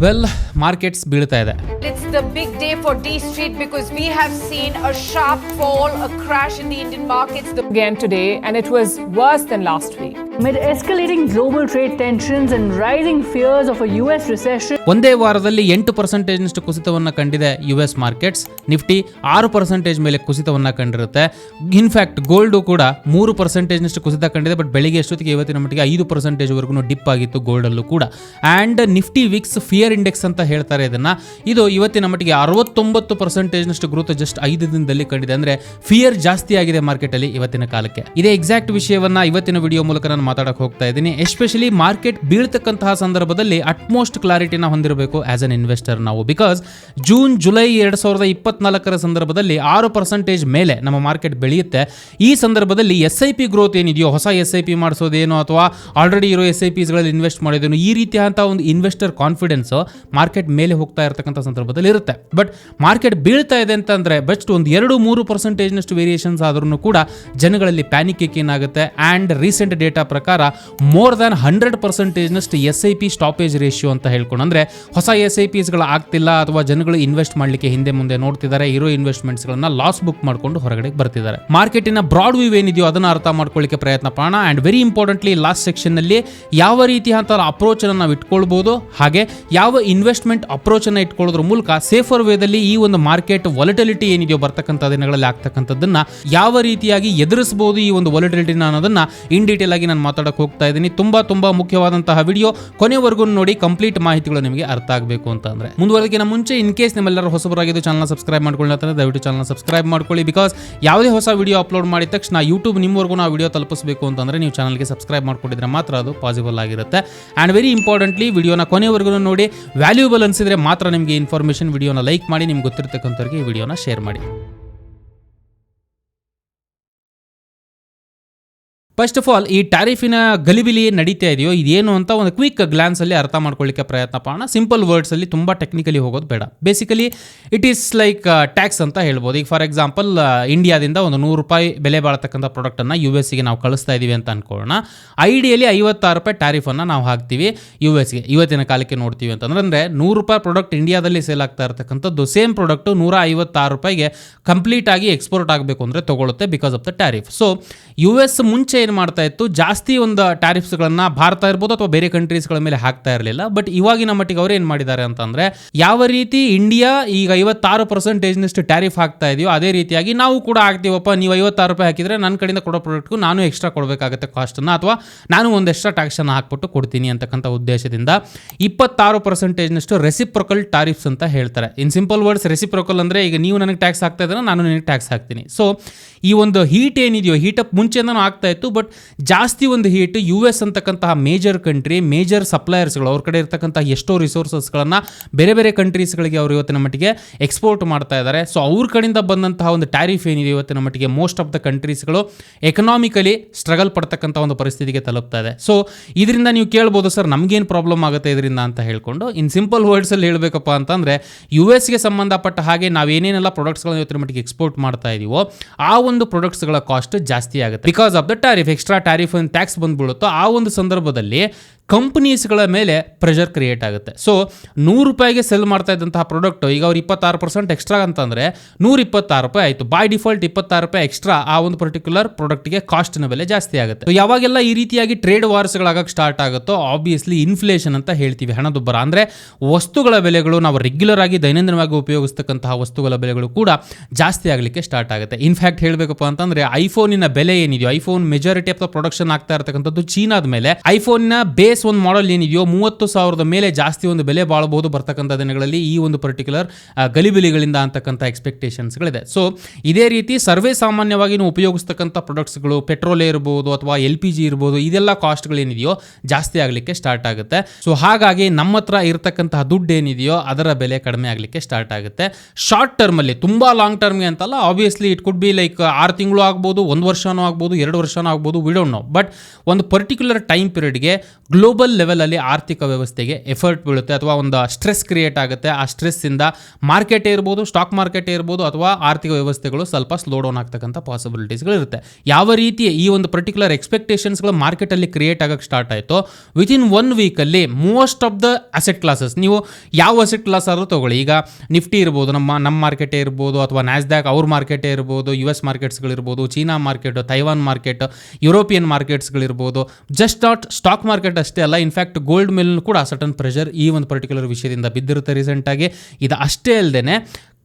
Well markets ಬೀಳ್ತಾ ಇದೆ It's the big day for D Street because we have seen a sharp fall, a crash in the Indian markets. The again today, and it was worse than last week. Amid escalating global trade tensions and rising fears of a US recession, ಒಂದೇ ವಾರದಲ್ಲಿ ಎಂಟು ಪರ್ಸೆಂಟೇಜ್ನಷ್ಟು ಕುಸಿತವನ್ನ ಕಂಡಿದೆ U S markets Nifty ಆರು percentage ಮೇಲೆ ಕುಸಿತವನ್ನ ಕಂಡಿರುತ್ತೆ. In fact gold ಕೂಡ ಮೂರು ಪರ್ಸೆಂಟೇಜ್ನಷ್ಟು ಕುಸಿತ ಕಂಡಿದೆ ಬಟ್ ಬೆಳಿಗ್ಗೆ ಎಷ್ಟೊತ್ತಿಗೆ ಇವತ್ತಿನ ಮಟ್ಟಿಗೆ ಐದು ಪರ್ಸೆಂಟೇಜ್ವರೆಗೂ ಡಿಪ್ ಆಗಿತ್ತು ಗೋಲ್ಡಲ್ಲೂ ಕೂಡ. And Nifty VIX fear index ಅಂತ ಹೇಳ್ತಾರೆ ಇದನ್ನ. ಇದು ಇವತ್ತಿನ ಮಟ್ಟಿಗೆ ಅರವತ್ತೊಂಬತ್ತು ಪರ್ಸೆಂಟೇಜ್ನಷ್ಟು ಗ್ರೋತ್ ಜಸ್ಟ್ ಐದು ದಿನದಲ್ಲಿ ಕಂಡಿದೆ. ಅಂದ್ರೆ ಫಿಯರ್ ಜಾಸ್ತಿ ಆಗಿದೆ ಮಾರ್ಕೆಟ್ ಅಲ್ಲಿ ಇವತ್ತಿನ ಕಾಲಕ್ಕೆ. ಇದೇ ಎಕ್ಸಾಕ್ಟ್ ವಿಷಯವನ್ನ ಇವತ್ತಿನ ವಿಡಿಯೋ ಮೂಲಕ ನಾನು ಮಾತಾಡಕ್ಕೆ ಹೋಗ್ತಾ ಇದ್ದೀನಿ. ಎಸ್ಪೆಷಲಿ ಮಾರ್ಕೆಟ್ ಬೀಳ್ತಕ್ಕಂತಹ ಸಂದರ್ಭದಲ್ಲಿ ಅಟ್ಮೋಸ್ಟ್ ಕ್ಲಾರಿಟಿನ ಹೊಂದಿರಬೇಕು ಆಸ್ ಅನ್ ಇನ್ವೆಸ್ಟರ್ ನಾವು. ಬಿಕಾಸ್ ಜೂನ್ ಜುಲೈ ಎರಡು ಸಾವಿರದ ಇಪ್ಪತ್ನಾಲ್ಕರ ಸಂದರ್ಭದಲ್ಲಿ ಆರು ಪರ್ಸೆಂಟೇಜ್ ಮೇಲೆ ನಮ್ಮ ಮಾರ್ಕೆಟ್ ಬೆಳೆಯುತ್ತೆ. ಈ ಸಂದರ್ಭದಲ್ಲಿ ಎಸ್ ಐ ಪಿ ಗ್ರೋತ್ ಏನಿದೆಯೋ, ಹೊಸ ಎಸ್ ಐ ಪಿ ಮಾಡಿಸೋದೇನೋ ಅಥವಾ ಆಲ್ರೆಡಿ ಇರೋ ಎಸ್ ಐ ಪಿಸ್ಗಳಲ್ಲಿ ಇನ್ವೆಸ್ಟ್ ಮಾಡೋದೇನು, ಈ ರೀತಿಯಾದಂಥ ಒಂದು ಇನ್ವೆಸ್ಟರ್ ಕಾನ್ಫಿಡೆನ್ಸ್ ಮಾರ್ಕೆಟ್ ಮೇಲೆ ಹೋಗ್ತಾ ಇರತಕ್ಕಂಥ ಸಂದರ್ಭದಲ್ಲಿ ಇರುತ್ತೆ. ಬಟ್ ಮಾರ್ಕೆಟ್ ಬೀಳ್ತಾ ಇದೆ ಅಂತಂದ್ರೆ ಬೆಸ್ಟ್ ಒಂದು ಎರಡು, ಮೂರು ಪರ್ಸೆಂಟೇಜ್ನಷ್ಟು ವೇರಿಯೇಷನ್ಸ್ ಆದ್ರೂ ಕೂಡ ಜನಗಳಲ್ಲಿ ಪ್ಯಾನಿಕ್ ಏನಾಗುತ್ತೆ? ಆ್ಯಂಡ್ ರೀಸೆಂಟ್ ಡೇಟಾ ಪ್ರಕಾರ more than hundred ಪರ್ಸೆಂಟೇಜ್ನಷ್ಟು S I P stoppage ratio ಅಂತ ಹೇಳ್ಕೊಂಡು, ಅಂದರೆ ಹೊಸ ಎಸ್ ಐ ಪಿಸ್ಗಳು ಆಗ್ತಿಲ್ಲ ಅಥವಾ ಜನಗಳು ಇನ್ವೆಸ್ಟ್ ಮಾಡಲಿಕ್ಕೆ ಹಿಂದೆ ಮುಂದೆ ನೋಡ್ತಿದ್ದಾರೆ ಇರೋ ಇನ್ವೆಸ್ಟ್ಮೆಂಟ್ಸ್ಗಳನ್ನ ಲಾಸ್ ಬುಕ್ ಮಾಡಿಕೊಂಡು ಹೊರಗಡೆ ಬರ್ತಿದ್ದಾರೆ. ಮಾರ್ಕೆಟಿನ ಬ್ರಾಡ್ ವ್ಯೂ ಏನಿದೆಯೋ ಅದನ್ನು ಅರ್ಥ ಮಾಡ್ಕೊಳ್ಳಿಕ್ಕೆ ಪ್ರಯತ್ನ ಪಡೋಣ. ಆ್ಯಂಡ್ ವೆರಿ ಇಂಪಾರ್ಟೆಂಟ್ಲಿ ಲಾಸ್ಟ್ ಸೆಕ್ಷನ್ನಲ್ಲಿ ಯಾವ ರೀತಿಯಾದಂಥ ಅಪ್ರೋಚನ್ನು ನಾವು ಇಟ್ಕೊಳ್ಬೋದು, ಹಾಗೆ ಯಾವ ಇನ್ವೆಸ್ಟ್ಮೆಂಟ್ ಅಪ್ರೋಚನ್ನು ಇಟ್ಕೊಳ್ಳೋದ್ರ ಮೂಲಕ ಸೇಫರ್ ವೇದಲ್ಲಿ ಈ ಒಂದು ಮಾರ್ಕೆಟ್ ವಾಲಿಟಿಲಿಟಿ ಏನಿದೆಯೋ ಬರ್ತಕ್ಕಂಥ ದಿನಗಳಲ್ಲಿ ಆಗ್ತಕ್ಕಂಥದ್ದನ್ನು ಯಾವ ರೀತಿಯಾಗಿ ಎದುರಿಸಬಹುದು ಈ ಒಂದು ವಾಲಿಟಿಲಿಟಿನ ಅನ್ನೋದನ್ನ ಇನ್ ಡೀಟೇಲ್ ಆಗಿ ಮಾತಾಡಕ್ಕೆ ಹೋಗ್ತಾ ಇದ್ದೀನಿ ತುಂಬಾ ತುಂಬಾ ಮುಖ್ಯವಾದಂತಹ ವಿಡಿಯೋ ಕೊನೆವರೆಗೂ ನೋಡಿ, ಕಂಪ್ಲೀಟ್ ಮಾಹಿತಿಗಳು ನಿಮಗೆ ಅರ್ಥ ಆಗಬೇಕು ಅಂತ ಅಂದ್ರೆ. ಮುಂದುವರೆದಕ್ಕಿಂತ ಮುಂಚೆ, ಇನ್ ಕೇಸ್ ನಿಮ್ಮೆಲ್ಲರೂ ಹೊಸಬರಾಗಿದ್ದು ಚಾನಲ್ ಸಬ್ಸ್ಕ್ರೈಬ್ ಮಾಡ್ಕೊಳ್ಳಿ ಅಂತಂದ್ರೆ ದಯವಿಟ್ಟು ಚಾನಲ್ ಸಬ್ಸ್ಕ್ರೈಬ್ ಮಾಡ್ಕೊಳ್ಳಿ. ಬಿಕಾಸ್ ಯಾವುದೇ ಹೊಸ ವಿಡಿಯೋ ಅಪ್ಲೋಡ್ ಮಾಡಿದ ತಕ್ಷಣ ಯೂಟ್ಯೂಬ್ ನಿಮ್ಮವರೆಗೂ ನಾವು ವಿಡಿಯೋ ತಲುಪಿಸಬೇಕು ಅಂತಂದ್ರೆ ನೀವು ಚಾನಲ್ಗೆ ಸಬ್ಸ್ಕ್ರೈಬ್ ಮಾಡ್ಕೊಂಡಿದ್ರೆ ಮಾತ್ರ ಅದು ಪಾಸಿಬಲ್ ಆಗಿರುತ್ತೆ. ಆ್ಯಂಡ್ ವೆರಿ ಇಂಪಾರ್ಟೆಂಟ್ಲಿ ವಿಡಿಯೋನ ಕೊನೆವರೆಗೂ ನೋಡಿ. ವ್ಯಾಲ್ಯೂಬಲ್ ಅನಿಸಿದ್ರೆ ಮಾತ್ರ ನಿಮಗೆ ಇನ್ಫಾರ್ಮೇಷನ್ ವಿಡಿಯೋನ ಲೈಕ್ ಮಾಡಿ, ನಿಮ್ಗೆ ಗೊತ್ತಿರತಕ್ಕಂಥವ್ರಿಗೆ ಈ ವಿಡಿಯೋನ ಶೇರ್ ಮಾಡಿ. ಫಸ್ಟ್ ಆಫ್ ಆಲ್ ಈ ಟ್ಯಾರಿಫಿನ ಗಲಿಬಿಲಿ ನಡೀತಾ ಇದೆಯೋ, ಇದೇನು ಅಂತ ಒಂದು ಕ್ವಿಕ್ ಗ್ಲಾನ್ಸಲ್ಲಿ ಅರ್ಥ ಮಾಡ್ಕೊಳ್ಳಿಕ್ಕೆ ಪ್ರಯತ್ನ ಮಾಡೋಣ ಸಿಂಪಲ್ ವರ್ಡ್ಸಲ್ಲಿ ತುಂಬ ಟೆಕ್ನಿಕಲಿ ಹೋಗೋದು ಬೇಡ. Basically it is like tax ಅಂತ ಹೇಳ್ಬೋದು. ಈಗ ಫಾರ್ ಎಕ್ಸಾಂಪಲ್ ಇಂಡಿಯಾದಿಂದ ಒಂದು ನೂರು ರೂಪಾಯಿ ಬೆಲೆ ಬಾಳ್ತಕ್ಕಂಥ ಪ್ರಾಡಕ್ಟನ್ನು ಯು ಎಸ್ಗೆ ನಾವು ಕಳಿಸ್ತಾ ಇದ್ದೀವಿ ಅಂತ ಅನ್ಕೊಳ್ಳೋಣ. ಐಡಿಯಲಿ ಐವತ್ತಾರು ರೂಪಾಯಿ ಟ್ಯಾರಿಫನ್ನು ನಾವು ಹಾಕ್ತೀವಿ ಯು ಎಸ್ಗೆ ಇವತ್ತಿನ ಕಾಲಕ್ಕೆ ನೋಡ್ತೀವಿ ಅಂತಂದ್ರೆ ಅಂದರೆ ನೂರು ರೂಪಾಯಿ ಪ್ರಾಡಕ್ಟ್ ಇಂಡಿಯಾದಲ್ಲಿ ಸೇಲ್ ಆಗ್ತಾ ಇರತಕ್ಕಂಥದ್ದು ಸೇಮ್ ಪ್ರಾಡಕ್ಟು ನೂರ ಐವತ್ತಾರು ರೂಪಾಯಿಗೆ ಕಂಪ್ಲೀಟ್ ಆಗಿ ಎಕ್ಸ್ಪೋರ್ಟ್ ಆಗಬೇಕು ಅಂದರೆ ತಗೊಳ್ಳುತ್ತೆ because of the tariff so U S ಮುಂಚೆ ಏನು ಮಾಡ್ತಾ ಇತ್ತು? ಜಾಸ್ತಿ ಒಂದು ಟ್ಯಾರಿಫ್ಸ್ಗಳನ್ನು ಭಾರತ ಇರ್ಬೋದು ಅಥವಾ ಬೇರೆ ಕಂಟ್ರೀಸ್ಗಳ ಮೇಲೆ ಹಾಕ್ತಾ ಇರಲಿಲ್ಲ. ಬಟ್ ಇವಾಗಿನ ಮಟ್ಟಿಗೆ ಅವರು ಏನು ಮಾಡಿದ್ದಾರೆ ಅಂತಂದರೆ ಯಾವ ರೀತಿ ಇಂಡಿಯಾ ಈಗ ಐವತ್ತಾರು ಪರ್ಸೆಂಟೇಜ್ನಷ್ಟು ಟ್ಯಾರಿಫ್ ಹಾಕ್ತಾ ಇದೆಯೋ ಅದೇ ರೀತಿಯಾಗಿ ನಾವು ಕೂಡ ಹಾಕ್ತೀವಪ್ಪ. ನೀವು ಐವತ್ತಾರು ರೂಪಾಯಿ ಹಾಕಿದರೆ ನನ್ನ ಕಡೆಯಿಂದ ಕೊಡೋ ಪ್ರಾಡಕ್ಟ್ಗೂ ನಾನು ಎಕ್ಸ್ಟ್ರಾ ಕೊಡಬೇಕಾಗುತ್ತೆ ಕಾಸ್ಟನ್ನು ಅಥವಾ ನಾನು ಒಂದು ಎಕ್ಸ್ಟ್ರಾ ಟ್ಯಾಕ್ಸನ್ನು ಹಾಕ್ಬಿಟ್ಟು ಕೊಡ್ತೀನಿ ಅಂತಕ್ಕಂಥ ಉದ್ದೇಶದಿಂದ ಇಪ್ಪತ್ತಾರು ಪರ್ಸೆಂಟೇಜ್ನಷ್ಟು ರೆಸಿಪ್ರೊಕಲ್ ಟಾರಿಫ್ಸ್ ಅಂತ ಹೇಳ್ತಾರೆ. ಇನ್ ಸಿಂಪಲ್ ವರ್ಡ್ಸ್ ರೆಸಿಪ್ರೊಕಲ್ ಅಂದರೆ ಈಗ ನೀವು ನನಗೆ ಟ್ಯಾಕ್ಸ್ ಹಾಕ್ತಾ ಇದ್ದರೆ, ನಾನು ನಿನಗೆ ಟ್ಯಾಕ್ಸ್ ಹಾಕ್ತೀನಿ. ಸೊ ಈ ಒಂದು ಹೀಟ್ ಏನಿದೆಯೋ ಹೀಟಪ್ ಮುಂಚೆಯಿಂದನೂ ಆಗ್ತಾ ಇತ್ತು ಬಟ್ ಜಾಸ್ತಿ ಒಂದು ಹೀಟ್ ಯು ಎಸ್ ಅಂತಕ್ಕಂತಹ ಮೇಜರ್ ಕಂಟ್ರಿ ಮೇಜರ್ ಸಪ್ಲೈಯರ್ಸ್ಗಳು ಅವ್ರ ಕಡೆ ಇರ್ತಕ್ಕಂತಹ ಎಷ್ಟೋ ರಿಸೋರ್ಸಸ್ಗಳನ್ನು ಬೇರೆ ಬೇರೆ ಕಂಟ್ರೀಸ್ಗಳಿಗೆ ಅವರು ಇವತ್ತಿನ ಮಟ್ಟಿಗೆ ಎಕ್ಸ್ಪೋರ್ಟ್ ಮಾಡ್ತಾ ಇದ್ದಾರೆ ಸೊ ಅವ್ರ ಕಡೆಯಿಂದ ಬಂದಂತಹ ಒಂದು ಟ್ಯಾರಿಫ್ ಏನಿದೆ ಇವತ್ತಿನ ಮಟ್ಟಿಗೆ ಮೋಸ್ಟ್ ಆಫ್ ದ ಕಂಟ್ರೀಸ್ಗಳು ಎಕನಾಮಿಕಲಿ ಸ್ಟ್ರಗಲ್ ಪಡ್ತಕ್ಕಂಥ ಒಂದು ಪರಿಸ್ಥಿತಿಗೆ ತಲುಪ್ತಾ ಇದೆ. ಸೊ ಇದರಿಂದ ನೀವು ಕೇಳ್ಬೋದು ಸರ್ ನಮಗೇನು ಪ್ರಾಬ್ಲಮ್ ಆಗುತ್ತೆ ಇದರಿಂದ ಅಂತ ಹೇಳ್ಕೊಂಡು ಇನ್ ಸಿಂಪಲ್ ವರ್ಡ್ಸಲ್ಲಿ ಹೇಳಬೇಕಪ್ಪ ಅಂತಂದರೆ ಯು ಎಸ್ಗೆ ಸಂಬಂಧಪಟ್ಟ ಹಾಗೆ ನಾವೇನೇನೆಲ್ಲ ಪ್ರಾಡಕ್ಟ್ಸ್ಗಳನ್ನ ಇವತ್ತಿನ ಮಟ್ಟಿಗೆ ಎಕ್ಸ್ಪೋರ್ಟ್ ಮಾಡ್ತಾ ಇದೀವೋ, ಆ ಒಂದು ಪ್ರಾಡಕ್ಟ್ಸ್ಗಳ ಕಾಸ್ಟ್ ಜಾಸ್ತಿ ಆಗುತ್ತೆ. Because of the tariff extra tariff tax ಬಂದ್ಬಿಡುತ್ತೋ ಆ ಒಂದು ಸಂದರ್ಭದಲ್ಲಿ ಕಂಪನೀಸ್ಗಳ ಮೇಲೆ ಪ್ರೆಷರ್ ಕ್ರಿಯೇಟ್ ಆಗುತ್ತೆ. ಸೊ ನೂರು ರೂಪಾಯಿಗೆ ಸೆಲ್ ಮಾಡ್ತಾ ಇದ್ದಂತಹ ಪ್ರಾಡಕ್ಟ್ ಈಗ ಅವ್ರು ಇಪ್ಪತ್ತಾರು ಪರ್ಸೆಂಟ್ ಎಕ್ಸ್ಟ್ರಾ ಅಂತಂದರೆ ನೂರ ಇಪ್ಪತ್ತಾರು ರೂಪಾಯಿ ಆಯಿತು. ಬೈ ಡಿಫಾಲ್ಟ್ ಇಪ್ಪತ್ತಾರು ರೂಪಾಯಿ ಎಕ್ಸ್ಟ್ರಾ ಆ ಒಂದು ಪರ್ಟಿಕ್ಯುಲರ್ ಪ್ರಾಡಕ್ಟ್ಗೆ ಕಾಸ್ಟ್ನ ಬೆಲೆ ಜಾಸ್ತಿ ಆಗುತ್ತೆ. ಯಾವಾಗೆಲ್ಲ ಈ ರೀತಿಯಾಗಿ ಟ್ರೇಡ್ ವಾರ್ಸ್ಗಳಾಗಕ್ಕೆ ಸ್ಟಾರ್ಟ್ ಆಗುತ್ತೋ ಆಬ್ವಿಯಸ್ಲಿ ಇನ್ಫ್ಲೇಷನ್ ಅಂತ ಹೇಳ್ತೀವಿ ಹಣದುಬ್ಬರ. ಅಂದರೆ ವಸ್ತುಗಳ ಬೆಲೆಗಳು ನಾವು ರೆಗ್ಯುಲರ್ ಆಗಿ ದೈನಂದಿನವಾಗಿ ಉಪಯೋಗಿಸ್ತಕ್ಕಂತಹ ವಸ್ತುಗಳ ಬೆಲೆಗಳು ಕೂಡ ಜಾಸ್ತಿ ಆಗಲಿಕ್ಕೆ ಸ್ಟಾರ್ಟ್ ಆಗುತ್ತೆ. ಇನ್ಫ್ಯಾಕ್ಟ್ ಹೇಳಬೇಕಪ್ಪ ಅಂತಂದರೆ ಐಫೋನಿನ ಬೆಲೆ ಏನಿದೆಯೋ iPhone majority of the production ಆಗ್ತಾ ಇರತಕ್ಕಂಥದ್ದು ಚೀನಾದ ಮೇಲೆ. ಐಫೋನ್ನ ಬೇಸ್ ಒಂದು ಮಾಡಲ್ ಏನಿದೆಯೋ ಮೂವತ್ತು ಸಾವಿರದ ಮೇಲೆ ಜಾಸ್ತಿ ಒಂದು ಬೆಲೆ ಬಾಳಬಹುದು ಬರ್ತಕ್ಕಂಥ ದಿನಗಳಲ್ಲಿ ಈ ಒಂದು ಪರ್ಟಿಕ್ಯುಲರ್ ಗಲಿಬಿಲಿಗಳಿಂದ ಅಂತಕ್ಕಂಥ ಎಕ್ಸ್ಪೆಕ್ಟೇಷನ್ಸ್ಗಳಿದೆ ಸೊ ಇದೇ ರೀತಿ ಸರ್ವೇ ಸಾಮಾನ್ಯವಾಗಿ ನೀವು ಉಪಯೋಗಿಸ್ತಕ್ಕಂಥ ಪ್ರಾಡಕ್ಟ್ಸ್ಗಳು ಪೆಟ್ರೋಲ್ ಇರ್ಬೋದು ಅಥವಾ ಎಲ್ ಪಿ ಜಿ ಇರ್ಬೋದು, ಇದೆಲ್ಲ ಕಾಸ್ಟ್ಗಳೇನಿದೆಯೋ ಜಾಸ್ತಿ ಆಗಲಿಕ್ಕೆ ಸ್ಟಾರ್ಟ್ ಆಗುತ್ತೆ. ಸೊ ಹಾಗಾಗಿ ನಮ್ಮ ಹತ್ರ ಇರತಕ್ಕಂತಹ ದುಡ್ಡು ಏನಿದೆಯೋ ಅದರ ಬೆಲೆ ಕಡಿಮೆ ಆಗಲಿಕ್ಕೆ ಸ್ಟಾರ್ಟ್ ಆಗುತ್ತೆ. ಶಾರ್ಟ್ ಟರ್ಮಲ್ಲಿ ತುಂಬ ಲಾಂಗ್ ಟರ್ಮ್ಗೆ ಅಂತಲ್ಲ obviously it could be like ಆರು ತಿಂಗಳು ಆಗ್ಬೋದು, ಒಂದು ವರ್ಷನೂ ಆಗ್ಬೋದು, ಎರಡು ವರ್ಷನೂ ಆಗ್ಬೋದು ವಿ ಡೋಂಟ್ ನೋ ಬಟ್ ಒಂದು ಪರ್ಟಿಕ್ಯುಲರ್ ಟೈಮ್ ಪೀರಿಯಡ್ಗೆ ಗ್ಲೋಬಲ್ ಲೆವೆಲಲ್ಲಿ ಆರ್ಥಿಕ ವ್ಯವಸ್ಥೆಗೆ ಎಫರ್ಟ್ ಬೀಳುತ್ತೆ ಅಥವಾ ಒಂದು ಸ್ಟ್ರೆಸ್ ಕ್ರಿಯೇಟ್ ಆಗುತ್ತೆ. ಆ ಸ್ಟ್ರೆಸ್ಸಿಂದ ಮಾರ್ಕೆಟೇ ಇರ್ಬೋದು ಸ್ಟಾಕ್ ಮಾರ್ಕೆಟೇ ಇರ್ಬೋದು ಅಥವಾ ಆರ್ಥಿಕ ವ್ಯವಸ್ಥೆಗಳು ಸ್ವಲ್ಪ ಸ್ಲೋ ಡೌನ್ ಆಗ್ತಕ್ಕಂಥ ಪಾಸಿಬಿಲಿಟೀಸ್ಗಳು ಇರುತ್ತೆ. ಯಾವ ರೀತಿ ಈ ಒಂದು ಪರ್ಟಿಕ್ಯುಲರ್ ಎಕ್ಸ್ಪೆಕ್ಟೇಷನ್ಸ್ಗಳು ಮಾರ್ಕೆಟಲ್ಲಿ ಕ್ರಿಯೇಟ್ ಆಗಕ್ಕೆ ಸ್ಟಾರ್ಟ್ ಆಯಿತು ವಿತಿನ್ ಒನ್ ವೀಕಲ್ಲಿ most of the asset classes ನೀವು ಯಾವ ಅಸೆಟ್ ಕ್ಲಾಸ್ ಆದರೂ ತಗೊಳ್ಳಿ. ಈಗ ನಿಫ್ಟಿ ಇರ್ಬೋದು, ನಮ್ಮ ನಮ್ಮ ಮಾರ್ಕೆಟೇ ಇರ್ಬೋದು ಅಥವಾ ನ್ಯಾಸ್ಡ್ಯಾಕ್ ಅವ್ರ ಮಾರ್ಕೆಟೇ ಇರ್ಬೋದು U S ಮಾರ್ಕೆಟ್ಸ್ಗಳಿರ್ಬೋದು China market Taiwan market European ಮಾರ್ಕೆಟ್ಸ್ಗಳಿರ್ಬೋದು just not stock market ಅಷ್ಟೇ ಅಲ್ಲ ಇನ್ಫ್ಯಾಕ್ಟ್ ಗೋಲ್ಡ್ ಮೇಲೂ ಕೂಡ ಸಟನ್ ಪ್ರೆಷರ್ ಈ ಒಂದು ಪರ್ಟಿಕ್ಯುಲರ್ ವಿಷಯದಿಂದ ಬಿದ್ದಿರುತ್ತೆ ರೀಸೆಂಟಾಗಿ ಇದು ಅಷ್ಟೇ ಅಲ್ಲದೆ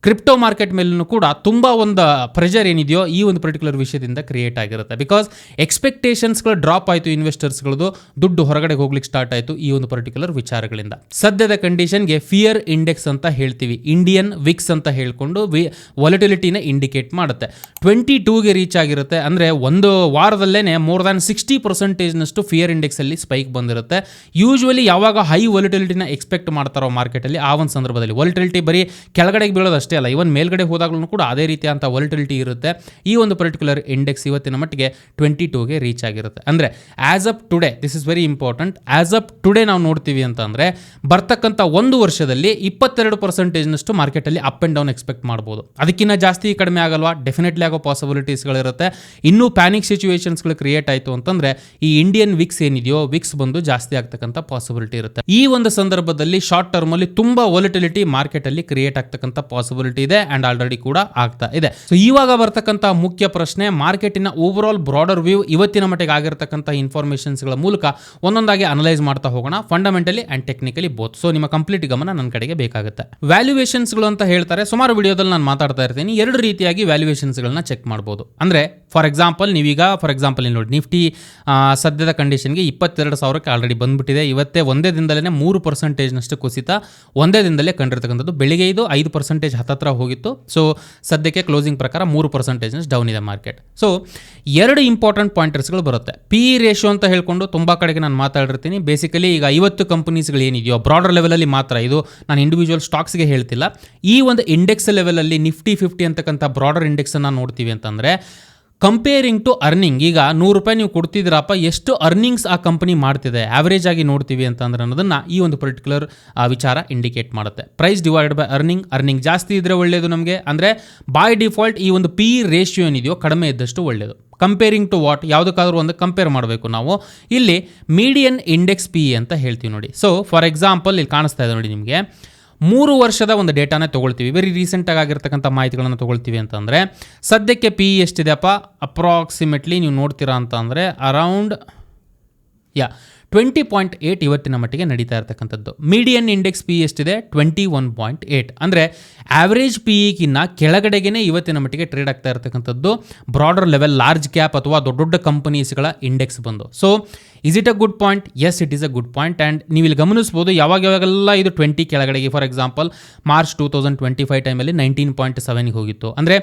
ಕ್ರಿಪ್ಟೋ ಮಾರ್ಕೆಟ್ ಮೇಲೂ ಕೂಡ ತುಂಬ ಒಂದು ಪ್ರೆಷರ್ ಏನಿದೆಯೋ ಈ ಒಂದು ಪರ್ಟಿಕ್ಯುಲರ್ ವಿಷಯದಿಂದ ಕ್ರಿಯೇಟ್ ಆಗಿರುತ್ತೆ. ಬಿಕಾಸ್ ಎಕ್ಸ್ಪೆಕ್ಟೇಷನ್ಸ್ಗಳು ಡ್ರಾಪ್ ಆಯಿತು ಇನ್ವೆಸ್ಟರ್ಸ್ಗಳದ್ದು ದುಡ್ಡು ಹೊರಗಡೆ ಹೋಗ್ಲಿಕ್ಕೆ ಸ್ಟಾರ್ಟ್ ಆಯಿತು ಈ ಒಂದು ಪರ್ಟಿಕ್ಯುಲರ್ ವಿಚಾರಗಳಿಂದ. ಸದ್ಯದ ಕಂಡೀಷನ್ಗೆ ಫಿಯರ್ ಇಂಡೆಕ್ಸ್ ಅಂತ ಹೇಳ್ತೀವಿ ಇಂಡಿಯನ್ ವಿಕ್ಸ್ ಅಂತ ಹೇಳಿಕೊಂಡು ವಿ ವಾಲಿಟಿಲಿಟಿನ ಇಂಡಿಕೇಟ್ ಮಾಡುತ್ತೆ. ಟ್ವೆಂಟಿ ಟೂಗೆ ರೀಚ್ ಆಗಿರುತ್ತೆ, ಅಂದರೆ ಒಂದು ವಾರದಲ್ಲೇ ಮೋರ್ ದ್ಯಾನ್ ಸಿಕ್ಸ್ಟಿ ಪರ್ಸೆಂಟೇಜ್ನಷ್ಟು ಫಿಯರ್ ಇಂಡೆಕ್ಸಲ್ಲಿ ಸ್ಪೈಕ್ ಬಂದಿರುತ್ತೆ. ಯೂಶ್ವಲಿ ಯಾವಾಗ ಹೈ ವಾಲಿಟಿಲಿಟಿನ ಎಕ್ಸ್ಪೆಕ್ಟ್ ಮಾಡ್ತಾರೋ ಮಾರ್ಕೆಟಲ್ಲಿ ಆ ಒಂದು ಸಂದರ್ಭದಲ್ಲಿ. ವಾಲಿಟಿಲಿಟಿ ಬರೀ ಕೆಳಗಡೆಗೆ ಬೀಳೋದು ಅಷ್ಟೇ ಅಲ್ಲ ಇವನ್ ಮೇಲ್ಗಡೆ ಹೋದಾಗಲೂ ಕೂಡ ಅದೇ ರೀತಿಯಾದಂಥ ವಾಲಿಟಿಲಿಟಿ ಇರುತ್ತೆ. ಈ ಒಂದು ಪರ್ಟಿಕ್ಯುಲರ್ ಇಂಡೆಕ್ಸ್ ಇವತ್ತಿನ ಮಟ್ಟಿಗೆ ಟ್ವೆಂಟಿ ಟೂಗೆ ರೀಚ್ ಆಗಿರುತ್ತೆ. ಅಂದರೆ as of today this is very important as of today ನಾವು ನೋಡ್ತೀವಿ ಅಂತಂದರೆ, ಬರ್ತಕ್ಕಂಥ ಒಂದು ವರ್ಷದಲ್ಲಿ ಇಪ್ಪತ್ತೆರಡು ಪರ್ಸೆಂಟೇಜ್ನಷ್ಟು ಮಾರ್ಕೆಟಲ್ಲಿ ಅಪ್ ಆ್ಯಂಡ್ ಡೌನ್ ಎಕ್ಸ್ಪೆಕ್ಟ್ ಮಾಡ್ಬೋದು. ಅದಕ್ಕಿಂತ ಜಾಸ್ತಿ ಕಡಿಮೆ ಆಗಲ್ವಾ? ಡೆಫಿನೆಟ್ಲಿ ಆಗೋ ಪಾಸಿಬಿಲಿಟೀಸ್ಗಳಿರುತ್ತೆ ಇನ್ನೂ ಪ್ಯಾನಿಕ್ ಸಿಚುವೇಶನ್ಸ್ಗಳು ಕ್ರಿಯೇಟ್ ಆಯಿತು ಅಂತಂದರೆ, ಈ ಇಂಡಿಯನ್ ವಿಕ್ಸ್ ಏನಿದೆಯೋ ವಿಕ್ಸ್ ಬಂದು ಜಾಸ್ತಿ ಆಗ್ತಕ್ಕಂಥ ಪಾಸಿಬಿಲಿಟಿ ಇರುತ್ತೆ. ಈ ಒಂದು ಸಂದರ್ಭದಲ್ಲಿ ಶಾರ್ಟ್ ಟರ್ಮಲ್ಲಿ ತುಂಬ ವಾಲಿಟಿಲಿಟಿ ಮಾರ್ಕೆಟಲ್ಲಿ ಕ್ರಿಯೇಟ್ ಆಗ್ತಕ್ಕಂಥ ಪಾಸಿಬಿಲಿಟಿ ಇದೆ ಅಂಡ್ ಆಲ್ರೆಡಿ ಕೂಡ ಆಗ್ತಾ ಇದೆ. ಸೊ ಇವಾಗ ಬರ್ತಕ್ಕಂಥ ಮುಖ್ಯ ಪ್ರಶ್ನೆ, ಮಾರ್ಕೆಟಿನ ಓವರ್ ಆಲ್ ಬ್ರಾಡರ್ ವ್ಯೂ ಇವತ್ತಿನ ಮಟ್ಟಿಗೆ ಆಗಿರ್ತಕ್ಕಂಥ ಇನ್ಫಾರ್ಮೇಷನ್ಸ್ಗಳ ಮೂಲಕ ಒಂದೊಂದಾಗಿ ಅನಲೈಸ್ ಮಾಡ್ತಾ ಹೋಗೋಣ. Fundamentally and technically both so ನಿಮ್ಮ ಕಂಪ್ಲೀಟ್ ಗಮನ ನನ್ನ ಕಡೆಗೆ ಬೇಕಾಗುತ್ತೆ. ವ್ಯಾಲ್ಯೂಯೇಷನ್ಸ್ಗಳು ಅಂತ ಹೇಳ್ತಾರೆ, ಸುಮಾರು ವಿಡಿಯೋದಲ್ಲಿ ನಾನು ಮಾತಾಡ್ತಾ ಇರ್ತೀನಿ. ಎರಡು ರೀತಿಯಾಗಿ ವ್ಯಾಲ್ಯೂಯೇಷನ್ಸ್ಗಳನ್ನ ಚೆಕ್ ಮಾಡ್ಬೋದು. ಅಂದರೆ ಫಾರ್ ಎಕ್ಸಾಂಪಲ್ ನೀವೀಗ ಫಾರ್ ಎಕ್ಸಾಂಪಲ್ ಇಲ್ಲಿ ನೋಡಿ, ನಿಫ್ಟಿ ಸದ್ಯದ ಕಂಡೀಷನ್ಗೆ ಇಪ್ಪತ್ತೆರಡು ಸಾವಿರಕ್ಕೆ ಆಲ್ರೆಡಿ ಬಂದ್ಬಿಟ್ಟಿದೆ. ಇವತ್ತೇ ಒಂದೇ ದಿನದಲ್ಲೇ ಮೂರು ಪರ್ಸೆಂಟೇಜ್ನಷ್ಟು ಕುಸಿತ, ಒಂದೇ ದಿನದಲ್ಲೇ ಕಂಡಿರ್ತಕ್ಕಂಥದ್ದು ಬೆಳಿಗ್ಗೆ ಇದು ಐದು ಪರ್ಸೆಂಟೇಜ್ ಹತ್ತತ್ರ ಹೋಗಿತ್ತು. ಸೊ ಸದ್ಯಕ್ಕೆ ಕ್ಲೋಸಿಂಗ್ ಪ್ರಕಾರ ಮೂರು ಪರ್ಸೆಂಟೇಜ್ನಷ್ಟು ಡೌನ್ ಇದೆ ಮಾರ್ಕೆಟ್ ಸೊ ಎರಡು ಇಂಪಾರ್ಟೆಂಟ್ ಪಾಯಿಂಟರ್ಸ್ಗಳು ಬರುತ್ತೆ. ಪಿ ರೇಷಿಯೋ ಅಂತ ಹೇಳ್ಕೊಂಡು ತುಂಬ ಕಡೆಗೆ ನಾನು ಮಾತಾಡಿರ್ತೀನಿ. ಬೇಸಿಕಲಿ ಈಗ ಐವತ್ತು ಕಂಪನೀಸ್ಗಳು ಏನಿದೆಯೋ ಬ್ರಾಡರ್ ಲೆವೆಲಲ್ಲಿ ಮಾತ್ರ ಇದು ನಾನು ಇಂಡಿವಿಜುವಲ್ ಸ್ಟಾಕ್ಸ್ಗೆ ಹೇಳ್ತಿಲ್ಲ. ಈ ಒಂದು ಇಂಡೆಕ್ಸ್ ಲೆವೆಲಲ್ಲಿ ನಿಫ್ಟಿ ಫಿಫ್ಟಿ ಅಂತಕ್ಕಂಥ ಬ್ರಾಡರ್ ಇಂಡೆಕ್ಸನ್ನು ನೋಡ್ತೀವಿ ಅಂತಂದರೆ ಕಂಪೇರಿಂಗ್ ಟು ಅರ್ನಿಂಗ್ ಈಗ ನೂರು ರೂಪಾಯಿ ನೀವು ಕೊಡ್ತಿದ್ದೀರಪ್ಪ, ಎಷ್ಟು ಅರ್ನಿಂಗ್ಸ್ ಆ ಕಂಪನಿ ಮಾಡ್ತಿದೆ? ಆವ್ರೇಜ್ ಆಗಿ ನೋಡ್ತೀವಿ ಅಂತಂದ್ರೆ ಅನ್ನೋದನ್ನು ಈ ಒಂದು ಪರ್ಟಿಕ್ಯುಲರ್ ವಿಚಾರ ಇಂಡಿಕೇಟ್ ಮಾಡುತ್ತೆ. Price divide by earning earning ಜಾಸ್ತಿ ಇದ್ದರೆ ಒಳ್ಳೆಯದು ನಮಗೆ. ಅಂದರೆ ಬೈ ಡಿಫಾಲ್ಟ್ ಈ ಒಂದು ಪಿ ರೇಷಿಯೋ ಏನಿದೆಯೋ ಕಡಿಮೆ ಇದ್ದಷ್ಟು ಒಳ್ಳೆಯದು ಕಂಪೇರಿಂಗ್ ಟು ವಾಟ್ ಯಾವುದಕ್ಕಾದ್ರೂ ಒಂದು ಕಂಪೇರ್ ಮಾಡಬೇಕು ನಾವು. ಇಲ್ಲಿ ಮೀಡಿಯನ್ ಇಂಡೆಕ್ಸ್ ಪಿ ಅಂತ ಹೇಳ್ತೀವಿ ನೋಡಿ. ಸೊ ಫಾರ್ ಎಕ್ಸಾಂಪಲ್ ಇಲ್ಲಿ ಕಾಣಿಸ್ತಾ ಇದೆ ನೋಡಿ ನಿಮಗೆ. ಮೂರು ವರ್ಷದ ಒಂದು ಡೇಟಾನೇ ತೊಗೊಳ್ತೀವಿ. ವೆರಿ ರೀಸೆಂಟಾಗಿ ಆಗಿರ್ತಕ್ಕಂಥ ಮಾಹಿತಿಗಳನ್ನು ತೊಗೊಳ್ತೀವಿ ಅಂತಂದರೆ, ಸದ್ಯಕ್ಕೆ ಪಿ ಎಷ್ಟಿದೆಯಪ್ಪ ಅಪ್ರಾಕ್ಸಿಮೇಟ್ಲಿ ನೀವು ನೋಡ್ತೀರಾ ಅಂತ ಅಂದರೆ ಅರೌಂಡ್ ಯಾ ಟ್ವೆಂಟಿ ಪಾಯಿಂಟ್ ಏಯ್ಟ್ ಇವತ್ತಿನ ಮಟ್ಟಿಗೆ ನಡೀತಾ ಇರತಕ್ಕಂಥದ್ದು. ಮೀಡಿಯನ್ ಇಂಡೆಕ್ಸ್ ಪಿ ಎಷ್ಟಿದೆ? ಟ್ವೆಂಟಿ ಒನ್ ಪಾಯಿಂಟ್ ಏಯ್ಟ್ ಅಂದರೆ ಆವ್ರೇಜ್ ಪಿ ಇಗಿನ್ನ ಕೆಳಗಡೆಗೇ ಇವತ್ತಿನ ಮಟ್ಟಿಗೆ ಟ್ರೇಡ್ ಆಗ್ತಾ ಇರತಕ್ಕಂಥದ್ದು. ಬ್ರಾಡರ್ ಲೆವೆಲ್ ಲಾರ್ಜ್ ಕ್ಯಾಪ್ ಅಥವಾ ದೊಡ್ಡ ದೊಡ್ಡ ಕಂಪನೀಸ್ಗಳ ಇಂಡೆಕ್ಸ್ ಬಂದು. So is it a good point as it is a good point and ನೀವು ಇಲ್ಲಿ ಗಮನಿಸ್ಬೋದು ಯಾವಾಗ ಯಾವಾಗೆಲ್ಲ ಇದು ಟ್ವೆಂಟಿ ಕೆಳಗಡೆಗೆ for example March two thousand twenty five ಟೈಮಲ್ಲಿ ನೈನ್ಟೀನ್ ಪಾಯಿಂಟ್ ಸೆವೆನ್ಗೆ ಹೋಗಿತ್ತು. ಅಂದರೆ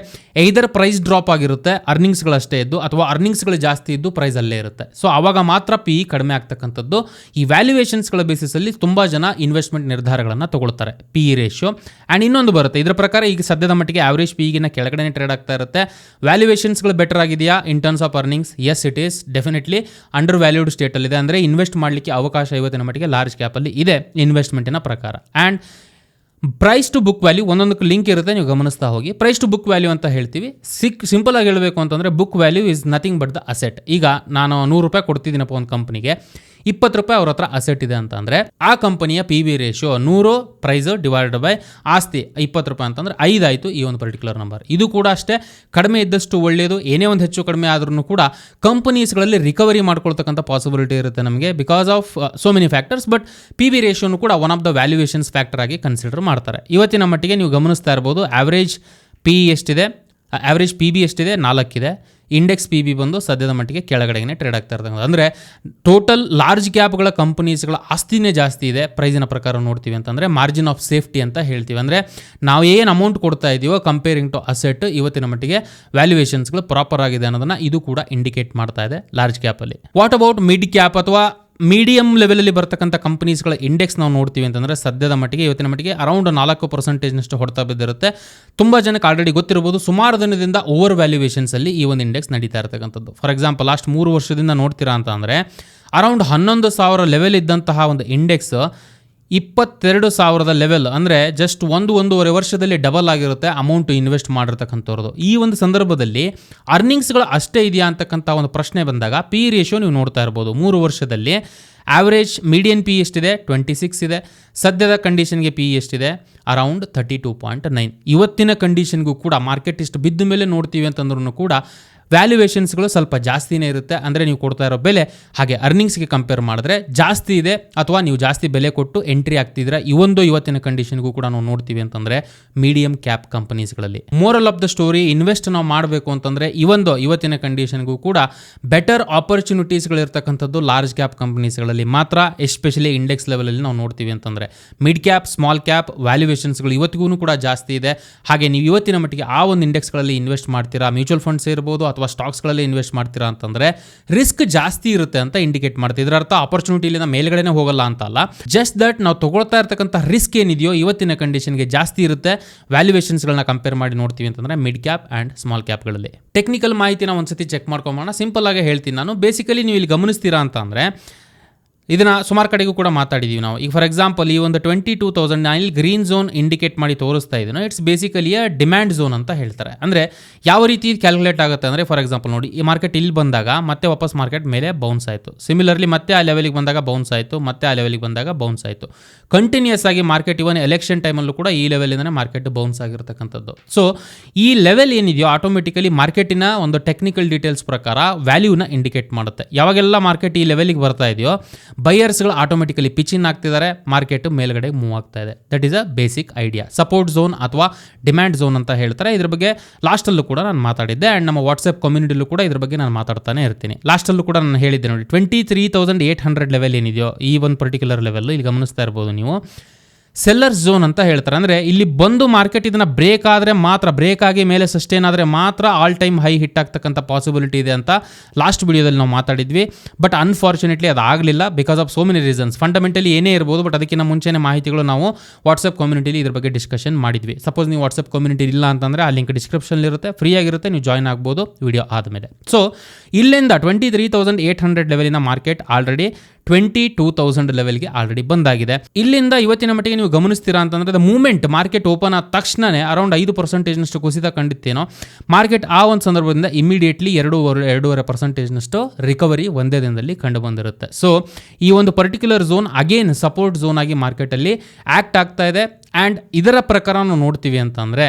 ಐದರ್ ಪ್ರೈಸ್ ಡ್ರಾಪ್ ಆಗಿರುತ್ತೆ ಅರ್ನಿಂಗ್ಸ್ಗಳಷ್ಟೇ ಇದ್ದು, ಅಥವಾ ಅರ್ನಿಂಗ್ಸ್ಗಳು ಜಾಸ್ತಿ ಇದ್ದು ಪ್ರೈಸ್ ಅಲ್ಲೇ ಇರುತ್ತೆ. ಸೊ ಆವಾಗ ಮಾತ್ರ ಪಿ ಕಡಿಮೆ ಆಗ್ತಕ್ಕಂಥದ್ದು. ಈ ವ್ಯಾಲ್ಯೂಯೇಷನ್ಸ್ಗಳ ಬೇಸಿಸಲ್ಲಿ ತುಂಬ ಜನ ಇನ್ವೆಸ್ಟ್ಮೆಂಟ್ ನಿರ್ಧಾರಗಳನ್ನು ತಗೊಳ್ತಾರೆ ಪಿ ಇ ರೇಷಿಯೋ ಆ್ಯಂಡ್ ಇನ್ನೊಂದು ಬರುತ್ತೆ, ಇದರ ಪ್ರಕಾರ ಈಗ ಸದ್ಯದ ಮಟ್ಟಿಗೆ ಆವ್ರೇಜ್ ಪಿ ಈಗಿನ ಕೆಳಗಡೆ ಟ್ರೇಡ್ ಆಗ್ತಾ ಇರುತ್ತೆ. ವ್ಯಾಲ್ಯೂಯೇಷನ್ಸ್ಗಳು ಬೆಟರ್ ಆಗಿದೆಯಾ? In terms of earnings as it is definitely undervalued ಸ್ಟೇಟಲ್ಲಿದೆ ಅಂದರೆ ಇನ್ವೆಸ್ಟ್ ಮಾಡಲಿಕ್ಕೆ ಅವಕಾಶ ಇವತ್ತಿನ ಮಟ್ಟಿಗೆ ಲಾರ್ಜ್ ಕ್ಯಾಪಲ್ಲಿ ಇದೆ ಇನ್ವೆಸ್ಟ್ಮೆಂಟಿನ ಪ್ರಕಾರ. And price to book value ಒಂದೊಂದಕ್ಕೆ link ಇರುತ್ತೆ, ನೀವು ಗಮನಿಸ್ತಾ ಹೋಗಿ. ಪ್ರೈಸ್ ಟು ಬುಕ್ ವ್ಯಾಲ್ಯೂ ಅಂತ ಹೇಳ್ತೀವಿ. ಸಿಕ್ ಸಿಂಪಲ್ ಆಗಿ ಹೇಳಬೇಕು ಅಂತಂದರೆ book value is nothing but the asset ಈಗ ನಾನು ನೂರು ರೂಪಾಯಿ ಕೊಡ್ತಿದ್ದೀನಪ್ಪ ಒಂದು ಕಂಪ್ನಿಗೆ ಇಪ್ಪತ್ತು ರೂಪಾಯಿ ಅವ್ರ ಹತ್ರ ಅಸೆಟ್ ಇದೆ ಅಂತಂದ್ರೆ ಆ ಕಂಪನಿಯ ಪಿ ವಿ ರೇಷಿಯೋ ನೂರು ಪ್ರೈಸ್ ಡಿವೈಡ್ ಬೈ ಆಸ್ತಿ ಇಪ್ಪತ್ತು ರೂಪಾಯಿ ಅಂತಂದರೆ ಐದಾಯಿತು ಈ ಒಂದು ಪರ್ಟಿಕ್ಯುಲರ್ ನಂಬರ್ ಇದು ಕೂಡ ಅಷ್ಟೇ, ಕಡಿಮೆ ಇದ್ದಷ್ಟು ಒಳ್ಳೆಯದು ಏನೇ ಒಂದು ಹೆಚ್ಚು ಕಡಿಮೆ ಆದ್ರೂ ಕೂಡ ಕಂಪನೀಸ್ಗಳಲ್ಲಿ ರಿಕವರಿ ಮಾಡ್ಕೊಳ್ತಕ್ಕಂಥ ಪಾಸಿಬಿಲಿಟಿ ಇರುತ್ತೆ ನಮಗೆ because of so many factors but P B ರೇಷಿಯೋನು ಕೂಡ one of the valuations factor ಆಗಿ ಕನ್ಸಿಡರ್ ಮಾಡ್ತಾರೆ. ಇವತ್ತಿನ ಮಟ್ಟಿಗೆ ನೀವು ಗಮನಿಸ್ತಾ ಇರ್ಬೋದು ಆವ್ರೇಜ್ ಪಿ ಎಷ್ಟಿದೆ ಆವ್ರೇಜ್ ಪಿ ಬಿ ಎಷ್ಟಿದೆ, ನಾಲ್ಕಿದೆ. ಇಂಡೆಕ್ಸ್ ಪಿ ಬಿ ಬಂದು ಸದ್ಯದ ಮಟ್ಟಿಗೆ ಕೆಳಗಡೆಗೆ ಟ್ರೇಡ್ ಆಗ್ತಾ ಇರ್ತಕ್ಕಂಥ ಅಂದರೆ ಟೋಟಲ್ ಲಾರ್ಜ್ ಕ್ಯಾಪ್ಗಳ ಕಂಪನೀಸ್ಗಳ ಆಸ್ತಿನೇ ಜಾಸ್ತಿ ಇದೆ ಪ್ರೈಸಿನ ಪ್ರಕಾರ ನೋಡ್ತೀವಿ ಅಂತಂದರೆ ಮಾರ್ಜಿನ್ ಆಫ್ ಸೇಫ್ಟಿ ಅಂತ ಹೇಳ್ತೀವಿ. ಅಂದರೆ ನಾವು ಏನು ಅಮೌಂಟ್ ಕೊಡ್ತಾ ಇದ್ದೀವೋ ಕಂಪೇರಿಂಗ್ ಟು ಅಸೆಟ್ ಇವತ್ತಿನ ಮಟ್ಟಿಗೆ ವ್ಯಾಲ್ಯೂಯೇಷನ್ಸ್ಗಳು ಪ್ರಾಪರ್ ಆಗಿದೆ ಅನ್ನೋದನ್ನು ಇದು ಕೂಡ ಇಂಡಿಕೇಟ್ ಮಾಡ್ತಾ ಇದೆ ಲಾರ್ಜ್ ಕ್ಯಾಪಲ್ಲಿ ವಾಟ್ ಅಬೌಟ್ ಮಿಡ್ ಕ್ಯಾಪ್ ಅಥವಾ ಮೀಡಿಯಂ ಲೆವೆಲಲ್ಲಿ ಬರ್ತಕ್ಕಂಥ ಕಂಪನೀಸ್ಗಳ ಇಂಡೆಕ್ಸ್ ನಾವು ನೋಡ್ತೀವಿ ಅಂತಂದರೆ ಸದ್ಯದ ಮಟ್ಟಿಗೆ, ಇವತ್ತಿನ ಮಟ್ಟಿಗೆ ಅರೌಂಡ್ ನಾಲ್ಕು ಪರ್ಸೆಂಟೇಜ್ನಷ್ಟು ಹೊಡ್ತಾ ಬಿದ್ದಿರುತ್ತೆ. ತುಂಬ ಜನಕ್ಕೆ ಆಲ್ರೆಡಿ ಗೊತ್ತಿರ್ಬೋದು ಸುಮಾರು ದಿನದಿಂದ ಓವರ್ ವ್ಯಾಲ್ಯೂಯೇಷನ್ಸಲ್ಲಿ ಈ ಒಂದು ಇಂಡೆಕ್ಸ್ ನಡೀತಾ ಇರ್ತಕ್ಕಂಥದ್ದು. ಫಾರ್ ಎಕ್ಸಾಂಪಲ್ ಲಾಸ್ಟ್ ಮೂರು ವರ್ಷದಿಂದ ನೋಡ್ತೀರಾ ಅಂತ ಅಂದರೆ ಅರೌಂಡ್ ಹನ್ನೊಂದು ಸಾವಿರ ಲೆವೆಲ್ ಇದ್ದಂತಹ ಒಂದು ಇಂಡೆಕ್ಸ್ ಇಪ್ಪತ್ತೆರಡು ಸಾವಿರದ ಲೆವೆಲ್ ಅಂದರೆ ಜಸ್ಟ್ ಒಂದು ಒಂದೂವರೆ ವರ್ಷದಲ್ಲಿ ಡಬಲ್ ಆಗಿರುತ್ತೆ ಅಮೌಂಟ್ ಇನ್ವೆಸ್ಟ್ ಮಾಡಿರ್ತಕ್ಕಂಥವ್ರದ್ದು. ಈ ಒಂದು ಸಂದರ್ಭದಲ್ಲಿ ಅರ್ನಿಂಗ್ಸ್ಗಳು ಅಷ್ಟೇ ಇದೆಯಾ ಅಂತಕ್ಕಂಥ ಒಂದು ಪ್ರಶ್ನೆ ಬಂದಾಗ ಪಿ ರೇಷಿಯೋ ನೀವು ನೋಡ್ತಾ ಇರ್ಬೋದು. ಮೂರು ವರ್ಷದಲ್ಲಿ ಆವ್ರೇಜ್ ಮೀಡಿಯನ್ ಪಿ ಎಷ್ಟಿದೆ? ಟ್ವೆಂಟಿ ಸಿಕ್ಸ್ ಇದೆ. ಸದ್ಯದ ಕಂಡೀಷನ್ಗೆ ಪಿ ಎಷ್ಟಿದೆ? Around thirty two point nine ಇವತ್ತಿನ ಕಂಡೀಷನ್ಗೂ ಕೂಡ ಮಾರ್ಕೆಟ್ ಇಷ್ಟು ಬಿದ್ದ ಮೇಲೆ ನೋಡ್ತೀವಿ ಅಂತಂದ್ರೂ ಕೂಡ ವ್ಯಾಲ್ಯೂಯೇಷನ್ಸ್ಗಳು ಸ್ವಲ್ಪ ಜಾಸ್ತಿನೇ ಇರುತ್ತೆ ಅಂದರೆ ನೀವು ಕೊಡ್ತಾ ಇರೋ ಬೆಲೆ, ಹಾಗೆ ಅರ್ನಿಂಗ್ಸ್ಗೆ ಕಂಪೇರ್ ಮಾಡಿದ್ರೆ ಜಾಸ್ತಿ ಇದೆ ಅಥವಾ ನೀವು ಜಾಸ್ತಿ ಬೆಲೆ ಕೊಟ್ಟು ಎಂಟ್ರಿ ಆಗ್ತಿದ್ರೆ ಈ ಒಂದು ಇವತ್ತಿನ ಕಂಡೀಷನ್ಗೂ ಕೂಡ ನಾವು ನೋಡ್ತೀವಿ ಅಂತಂದರೆ medium cap ಕಂಪನೀಸ್ಗಳಲ್ಲಿ moral of the story invest ನಾವು ಮಾಡಬೇಕು ಅಂತಂದರೆ ಈ ಒಂದು ಇವತ್ತಿನ ಕಂಡೀಷನ್ಗೂ ಕೂಡ ಬೆಟರ್ ಆಪರ್ಚುನಿಟೀಸ್ಗಳಿರ್ತಕ್ಕಂಥದ್ದು ಲಾರ್ಜ್ ಕ್ಯಾಪ್ ಕಂಪನೀಸ್ಗಳಲ್ಲಿ ಮಾತ್ರ ಎಸ್ಪೆಷಲಿ ಇಂಡೆಕ್ಸ್ ಲೆವೆಲಲ್ಲಿ ನಾವು ನೋಡ್ತೀವಿ ಅಂತಂದರೆ. ಮಿಡ್ ಕ್ಯಾಪ್ ಸ್ಮಾಲ್ ಕ್ಯಾಪ್ ವ್ಯಾಲ್ಯೂಯೇಷನ್ಸ್ಗಳು ಇವತ್ತಿಗೂ ಕೂಡ ಜಾಸ್ತಿ ಇದೆ. ಹಾಗೆ ನೀವು ಇವತ್ತಿನ ಮಟ್ಟಿಗೆ ಆ ಒಂದು ಇಂಡೆಕ್ಸ್ಗಳಲ್ಲಿ ಇನ್ವೆಸ್ಟ್ ಮಾಡ್ತೀರಾ ಮ್ಯೂಚುವಲ್ ಫಂಡ್ಸ್ ಇರ್ಬೋದು ಅಥವಾ ಸ್ಟಾಕ್ಸ್ಗಳಲ್ಲಿ ಇನ್ವೆಸ್ಟ್ ಮಾಡ್ತೀರಾ ಅಂತಂದರೆ ರಿಸ್ಕ್ ಜಾಸ್ತಿ ಇರುತ್ತೆ ಅಂತ ಇಂಡಿಕೇಟ್ ಮಾಡ್ತೀವಿ ಇದರ ಅರ್ಥ ಆಪರ್ಚುನಿಟಿ ಇಲ್ಲಿಂದ ಮೇಲ್ಗಡೆನೇ ಹೋಗಲ್ಲ ಅಂತ ಅಲ್ಲ. ಜಸ್ಟ್ ದಟ್ ನಾವು ತಗೊಳ್ತಾ ಇರ್ತಕ್ಕಂಥ ರಿಸ್ಕ್ ಏನಿದೆಯೋ ಇವತ್ತಿನ ಕಂಡೀಷನ್ಗೆ ಜಾಸ್ತಿ ಇರುತ್ತೆ. ವ್ಯಾಲ್ಯೂಯೇಷನ್ಸ್ಗಳನ್ನ ಕಂಪೇರ್ ಮಾಡಿ ನೋಡ್ತೀವಿ ಅಂತಂದರೆ ಮಿಡ್ ಕ್ಯಾಪ್ ಆ್ಯಂಡ್ ಸ್ಮಾಲ್ ಕ್ಯಾಪ್ಗಳಲ್ಲಿ ಟೆಕ್ನಿಕಲ್ ಮಾಹಿತಿನ ಒಂದ್ಸತಿ ಚೆಕ್ ಮಾಡ್ಕೊಂಬೋಣ ಸಿಂಪಲ್ ಆಗಿ ಹೇಳ್ತೀನಿ ನಾನು. ಬೇಸಿಕಲಿ ನೀವು ಇಲ್ಲಿ ಗಮನಿಸ್ತೀರಾ ಅಂತ ಅಂದರೆ ಇದನ್ನ ಸುಮಾರು ಕಡೆಗೂ ಕೂಡ ಮಾತಾಡಿದ್ದೀವಿ ನಾವು. ಈಗ ಫಾರ್ ಎಕ್ಸಾಂಪಲ್ ಈ ಒಂದು ಟ್ವೆಂಟಿ ಟೂ ತೌಸಂಡ್ ನಾನು ಇಲ್ಲಿ ಗ್ರೀನ್ ಝೋನ್ ಇಂಡಿಕೇಟ್ ಮಾಡಿ ತೋರಿಸ್ತಾ ಇದ್ದೀನೋ it's basically a demand zone ಅಂತ ಹೇಳ್ತಾರೆ. ಅಂದರೆ ಯಾವ ರೀತಿ ಕ್ಯಾಲ್ಕುಲೇಟ್ ಆಗುತ್ತೆ ಅಂದರೆ ಫಾರ್ ಎಕ್ಸಾಂಪಲ್ ನೋಡಿ, ಈ ಮಾರ್ಕೆಟ್ ಇಲ್ಲಿ ಬಂದಾಗ ಮತ್ತೆ ವಾಪಸ್ ಮಾರ್ಕೆಟ್ ಮೇಲೆ ಬೌನ್ಸ್ ಆಯಿತು. ಸಿಮಿಲರ್ಲಿ ಮತ್ತೆ ಆ ಲೆವೆಲಿಗೆ ಬಂದಾಗ ಬೌನ್ಸ್ ಆಯಿತು, ಮತ್ತೆ ಆ ಲೆವೆಲಿಗೆ ಬಂದಾಗ ಬೌನ್ಸ್ ಆಯಿತು. ಕಂಟಿನ್ಯೂಸ್ ಆಗಿ ಮಾರ್ಕೆಟ್ ಇವನ್ ಎಲೆಕ್ಷನ್ ಟೈಮಲ್ಲೂ ಕೂಡ ಈ ಲೆವೆಲಿಂದನೇ ಮಾರ್ಕೆಟ್ ಬೌನ್ಸ್ ಆಗಿರ್ತಕ್ಕಂಥದ್ದು. ಸೊ ಈ ಲೆವೆಲ್ ಏನಿದೆಯೋ ಆಟೋಮೆಟಿಕಲಿ ಮಾರ್ಕೆಟಿನ ಒಂದು ಟೆಕ್ನಿಕಲ್ ಡೀಟೇಲ್ಸ್ ಪ್ರಕಾರ ವ್ಯಾಲ್ಯೂನ ಇಂಡಿಕೇಟ್ ಮಾಡುತ್ತೆ. ಯಾವಾಗೆಲ್ಲ ಮಾರ್ಕೆಟ್ ಈ ಲೆವೆಲಿಗೆ ಬರ್ತಾ ಇದೆಯೋ ಬೈಯರ್ಸ್ಗಳು ಆಟೋಮೆಟಿಕಲಿ ಪಿಚಿನ್ ಆಗ್ತಿದ್ದಾರೆ ಮಾರ್ಕೆಟ್ ಮೇಲ್ಗಡೆ ಮೂವ್ ಆಗ್ತಾ ಇದೆ. That is a basic idea support zone ಅಥವಾ ಡಿಮ್ಯಾಂಡ್ ಝೋನ್ ಅಂತ ಹೇಳ್ತಾರೆ. ಇದ್ರ ಬಗ್ಗೆ ಲಾಸ್ಟಲ್ಲೂ ಕೂಡ ನಾನು ಮಾತಾಡಿದ್ದೆ. ಆ್ಯಂಡ್ ನಮ್ಮ ವಾಟ್ಸಪ್ ಕಮ್ಯುನಿಟಿಲೂ ಕೂಡ ಇದ್ರ ಬಗ್ಗೆ ನಾನು ಮಾತಾಡ್ತಾನೆ ಇರ್ತೀನಿ. ಲಾಸ್ಟಲ್ಲೂ ಕೂಡ ನಾನು ಹೇಳಿದ್ದೆ ನೋಡಿ twenty three thousand eight hundred level ಏನಿದೆಯೋ ಈ ಒಂದು ಪರ್ಟಿಕ್ಯುಲರ್ ಲೆವೆಲ್ ಇಲ್ಲಿ ಗಮನಿಸ್ತಾ ಇರ್ಬೋದು ನೀವು. ಸೆಲ್ಲರ್ಸ್ ಝೋನ್ ಅಂತ ಹೇಳ್ತಾರೆ. ಅಂದರೆ ಇಲ್ಲಿ ಬಂದು ಮಾರ್ಕೆಟ್ ಇದನ್ನು ಬ್ರೇಕ್ ಆದರೆ ಮಾತ್ರ ಬ್ರೇಕ್ ಆಗಿ ಮೇಲೆ ಸಸ್ಟೇನ್ ಆದರೆ ಮಾತ್ರ ಆಲ್ ಟೈಮ್ ಹೈ ಹಿಟ್ ಆಗ್ತಕ್ಕಂಥ ಪಾಸಿಬಿಲಿಟಿ ಇದೆ ಅಂತ ಲಾಸ್ಟ್ ವಿಡಿಯೋದಲ್ಲಿ ನಾವು ಮಾತಾಡಿದ್ವಿ. ಬಟ್ ಅನ್ಫಾರ್ಚುನೇಟ್ಲಿ ಅದು ಆಗಲಿಲ್ಲ because of so many reasons fundamentally ಏನೇ ಇರ್ಬೋದು ಬಟ್ ಅದಕ್ಕಿಂತ ಮುಂಚೆನೇ ಮಾಹಿತಿಗಳು ನಾವು ವಾಟ್ಸಪ್ ಕಮ್ಯುನಿಟಿಲಿ ಇದ್ರ ಬಗ್ಗೆ ಡಿಸ್ಕಷನ್ ಮಾಡಿದ್ವಿ. ಸಪೋಸ್ ನೀವು ವಾಟ್ಸಪ್ ಕಮ್ಯುನಿಟಿ ಇಲ್ಲ ಅಂತಂದರೆ ಆ ಲಿಂಕ್ ಡಿಸ್ಕ್ರಿಪ್ಷನ್ಲಿರುತ್ತೆ ಫ್ರೀ ಆಗಿರುತ್ತೆ, ನೀವು ಜಾಯ್ನ್ ಆಗ್ಬೋದು ವಿಡಿಯೋ ಆದಮೇಲೆ. ಸೊ ಇಲ್ಲಿಂದ twenty three thousand eight hundred ಲೆವೆಲಿನ market already twenty two thousand ಲೆವೆಲ್ಗೆ ಆಲ್ರೆಡಿ ಬಂದಾಗಿದೆ. ಇಲ್ಲಿಂದ ಇವತ್ತಿನ ಮಟ್ಟಿಗೆ ನೀವು ಗಮನಿಸ್ತೀರಾ ಅಂತಂದ್ರೆ ಮೂಮೆಂಟ್ ಮಾರ್ಕೆಟ್ ಓಪನ್ ಆದ ತಕ್ಷಣನೇ ಅರೌಂಡ್ ಐದು ಪರ್ಸೆಂಟೇಜ್ನಷ್ಟು ಕುಸಿತ ಕಂಡಿತ್ತೇನೋ ಮಾರ್ಕೆಟ್ ಆ ಒಂದು ಸಂದರ್ಭದಿಂದ ಇಮಿಡಿಯೇಟ್ಲಿ ಎರಡೂವರೆ ಎರಡೂವರೆ ಪರ್ಸೆಂಟೇಜ್ನಷ್ಟು ರಿಕವರಿ ಒಂದೇ ದಿನದಲ್ಲಿ ಕಂಡು ಬಂದಿರುತ್ತೆ. ಸೊ ಈ ಒಂದು particular zone again support zone ಆಗಿ ಮಾರ್ಕೆಟಲ್ಲಿ ಆ್ಯಕ್ಟ್ ಆಗ್ತಾ ಇದೆ. ಆ್ಯಂಡ್ ಇದರ ಪ್ರಕಾರ ನಾವು ನೋಡ್ತೀವಿ ಅಂತಂದರೆ,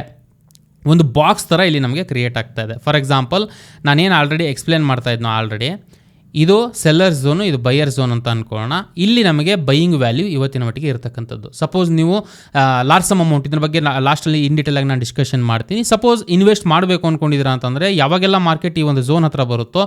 ಒಂದು ಬಾಕ್ಸ್ ಥರ ಇಲ್ಲಿ ನಮಗೆ ಕ್ರಿಯೇಟ್ ಆಗ್ತಾ ಇದೆ. ಫಾರ್ ಎಕ್ಸಾಂಪಲ್ ನಾನೇನು ಆಲ್ರೆಡಿ ಎಕ್ಸ್ಪ್ಲೇನ್ ಮಾಡ್ತಾ ಇದ್ನೋ ಆಲ್ರೆಡಿ ಇದು ಸೆಲ್ಲರ್ ಝೋನು ಇದು ಬೈಯರ್ ಝೋನ್ ಅಂತ ಅನ್ಕೊಳ್ಳೋಣ. ಇಲ್ಲಿ ನಮಗೆ ಬೈಯಿಂಗ್ ವ್ಯಾಲ್ಯೂ ಇವತ್ತಿನ ಮಟ್ಟಿಗೆ ಇರತಕ್ಕಂಥದ್ದು. ಸಪೋಸ್ ನೀವು ಲಾರ್ಜ್ ಸಮ್ ಅಮೌಂಟ್ ಇದ್ರ ಬಗ್ಗೆ ಲಾಸ್ಟಲ್ಲಿ ಇನ್ ಡೀಟೇಲ್ ಆಗಿ ನಾನು ಡಿಸ್ಕಷನ್ ಮಾಡ್ತೀನಿ. ಸಪೋಸ್ ಇನ್ವೆಸ್ಟ್ ಮಾಡಬೇಕು ಅಂದ್ಕೊಂಡಿದ್ದೀರಾ ಅಂತಂದರೆ ಯಾವಾಗೆಲ್ಲ ಮಾರ್ಕೆಟ್ ಈ ಒಂದು ಝೋನ್ ಹತ್ರ ಬರುತ್ತೋ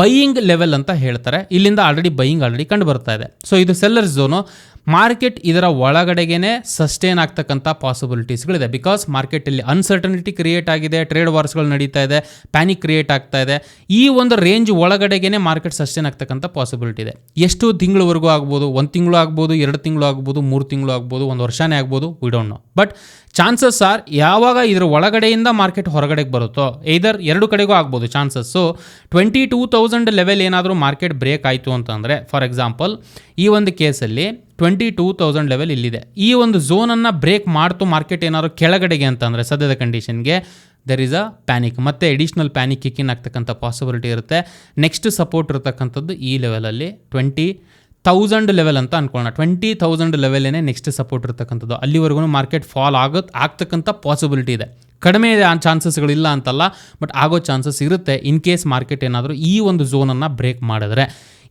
ಬೈಯಿಂಗ್ ಲೆವೆಲ್ ಅಂತ ಹೇಳ್ತಾರೆ. ಇಲ್ಲಿಂದ ಆಲ್ರೆಡಿ ಬೈಯಿಂಗ್ ಆಲ್ರೆಡಿ ಕಂಡು ಬರ್ತಾ ಇದೆ. ಸೊ ಇದು ಸೆಲ್ಲರ್ ಝೋನು ಮಾರ್ಕೆಟ್ ಇದರ ಒಳಗಡೆಗೇನೆ ಸಸ್ಟೇನ್ ಆಗ್ತಕ್ಕಂಥ ಪಾಸಿಬಿಲಿಟೀಸ್ಗಳಿದೆ ಬಿಕಾಸ್ ಮಾರ್ಕೆಟಲ್ಲಿ ಅನ್ಸರ್ಟನಿಟಿ ಕ್ರಿಯೇಟ್ ಆಗಿದೆ ಟ್ರೇಡ್ ವಾರ್ಸ್ಗಳು ನಡೀತಾ ಇದೆ ಪ್ಯಾನಿಕ್ ಕ್ರಿಯೇಟ್ ಆಗ್ತಾ ಇದೆ. ಈ ಒಂದು ರೇಂಜ್ ಒಳಗಡೆಗೇನೆ ಮಾರ್ಕೆಟ್ ಸಸ್ಟೇನ್ ಆಗ್ತಕ್ಕಂಥ ಪಾಸಿಬಿಲಿಟಿ ಇದೆ. ಎಷ್ಟು ತಿಂಗಳವರೆಗೂ ಆಗ್ಬೋದು, ಒಂದು ತಿಂಗಳು ಆಗ್ಬೋದು, ಎರಡು ತಿಂಗಳು ಆಗ್ಬೋದು, ಮೂರು ತಿಂಗಳು ಆಗ್ಬೋದು, ಒಂದು ವರ್ಷನೇ ಆಗ್ಬೋದು we don't know but chances are ಯಾವಾಗ ಇದರ ಒಳಗಡೆಯಿಂದ ಮಾರ್ಕೆಟ್ ಹೊರಗಡೆಗೆ ಬರುತ್ತೋ ಇದರ್ ಎರಡು ಕಡೆಗೂ ಆಗ್ಬೋದು chances twenty two thousand level ಏನಾದರೂ ಮಾರ್ಕೆಟ್ ಬ್ರೇಕ್ ಆಯಿತು ಅಂತಂದರೆ ಫಾರ್ ಎಕ್ಸಾಂಪಲ್ ಈ ಒಂದು ಕೇಸಲ್ಲಿ ಟ್ವೆಂಟಿ ಟೂ ತೌಸಂಡ್ ಲೆವೆಲ್ ಇಲ್ಲಿದೆ. ಈ ಒಂದು ಝೋನನ್ನು ಬ್ರೇಕ್ ಮಾಡ್ತು ಮಾರ್ಕೆಟ್ ಏನಾದರೂ ಕೆಳಗಡೆಗೆ ಅಂತಂದರೆ, ಸದ್ಯದ ಕಂಡೀಷನ್ಗೆ ದೆರ್ ಈಸ್ ಅ ಪ್ಯಾನಿಕ್ ಮತ್ತು ಎಡಿಷ್ನಲ್ ಪ್ಯಾನಿಕ್ ಕಿಕ್ಕಿನ್ ಆಗ್ತಕ್ಕಂಥ ಪಾಸಿಬಿಲಿಟಿ ಇರುತ್ತೆ. ನೆಕ್ಸ್ಟ್ ಸಪೋರ್ಟ್ ಇರತಕ್ಕಂಥದ್ದು ಈ ಲೆವೆಲಲ್ಲಿ ಟ್ವೆಂಟಿ ತೌಸಂಡ್ ಲೆವೆಲ್ ಅಂತ ಅನ್ಕೊಳ್ಳೋಣ ಟ್ವೆಂಟಿ ತೌಸಂಡ್ ಲೆವೆಲೇ ನೆಕ್ಸ್ಟ್ ಸಪೋರ್ಟ್ ಇರ್ತಕ್ಕಂಥದ್ದು. ಅಲ್ಲಿವರೆಗೂ ಮಾರ್ಕೆಟ್ ಫಾಲ್ ಆಗೋ ಆಗ್ತಕ್ಕಂಥ ಪಾಸಿಬಿಲಿಟಿ ಇದೆ. ಕಡಿಮೆ ಇದೆ ಆ ಚಾನ್ಸಸ್ಗಳಿಲ್ಲ ಅಂತಲ್ಲ ಬಟ್ ಆಗೋ ಚಾನ್ಸಸ್ ಇರುತ್ತೆ. ಇನ್ ಕೇಸ್ ಮಾರ್ಕೆಟ್ ಏನಾದರೂ ಈ ಒಂದು ಝೋನನ್ನು ಬ್ರೇಕ್ ಮಾಡಿದ್ರೆ.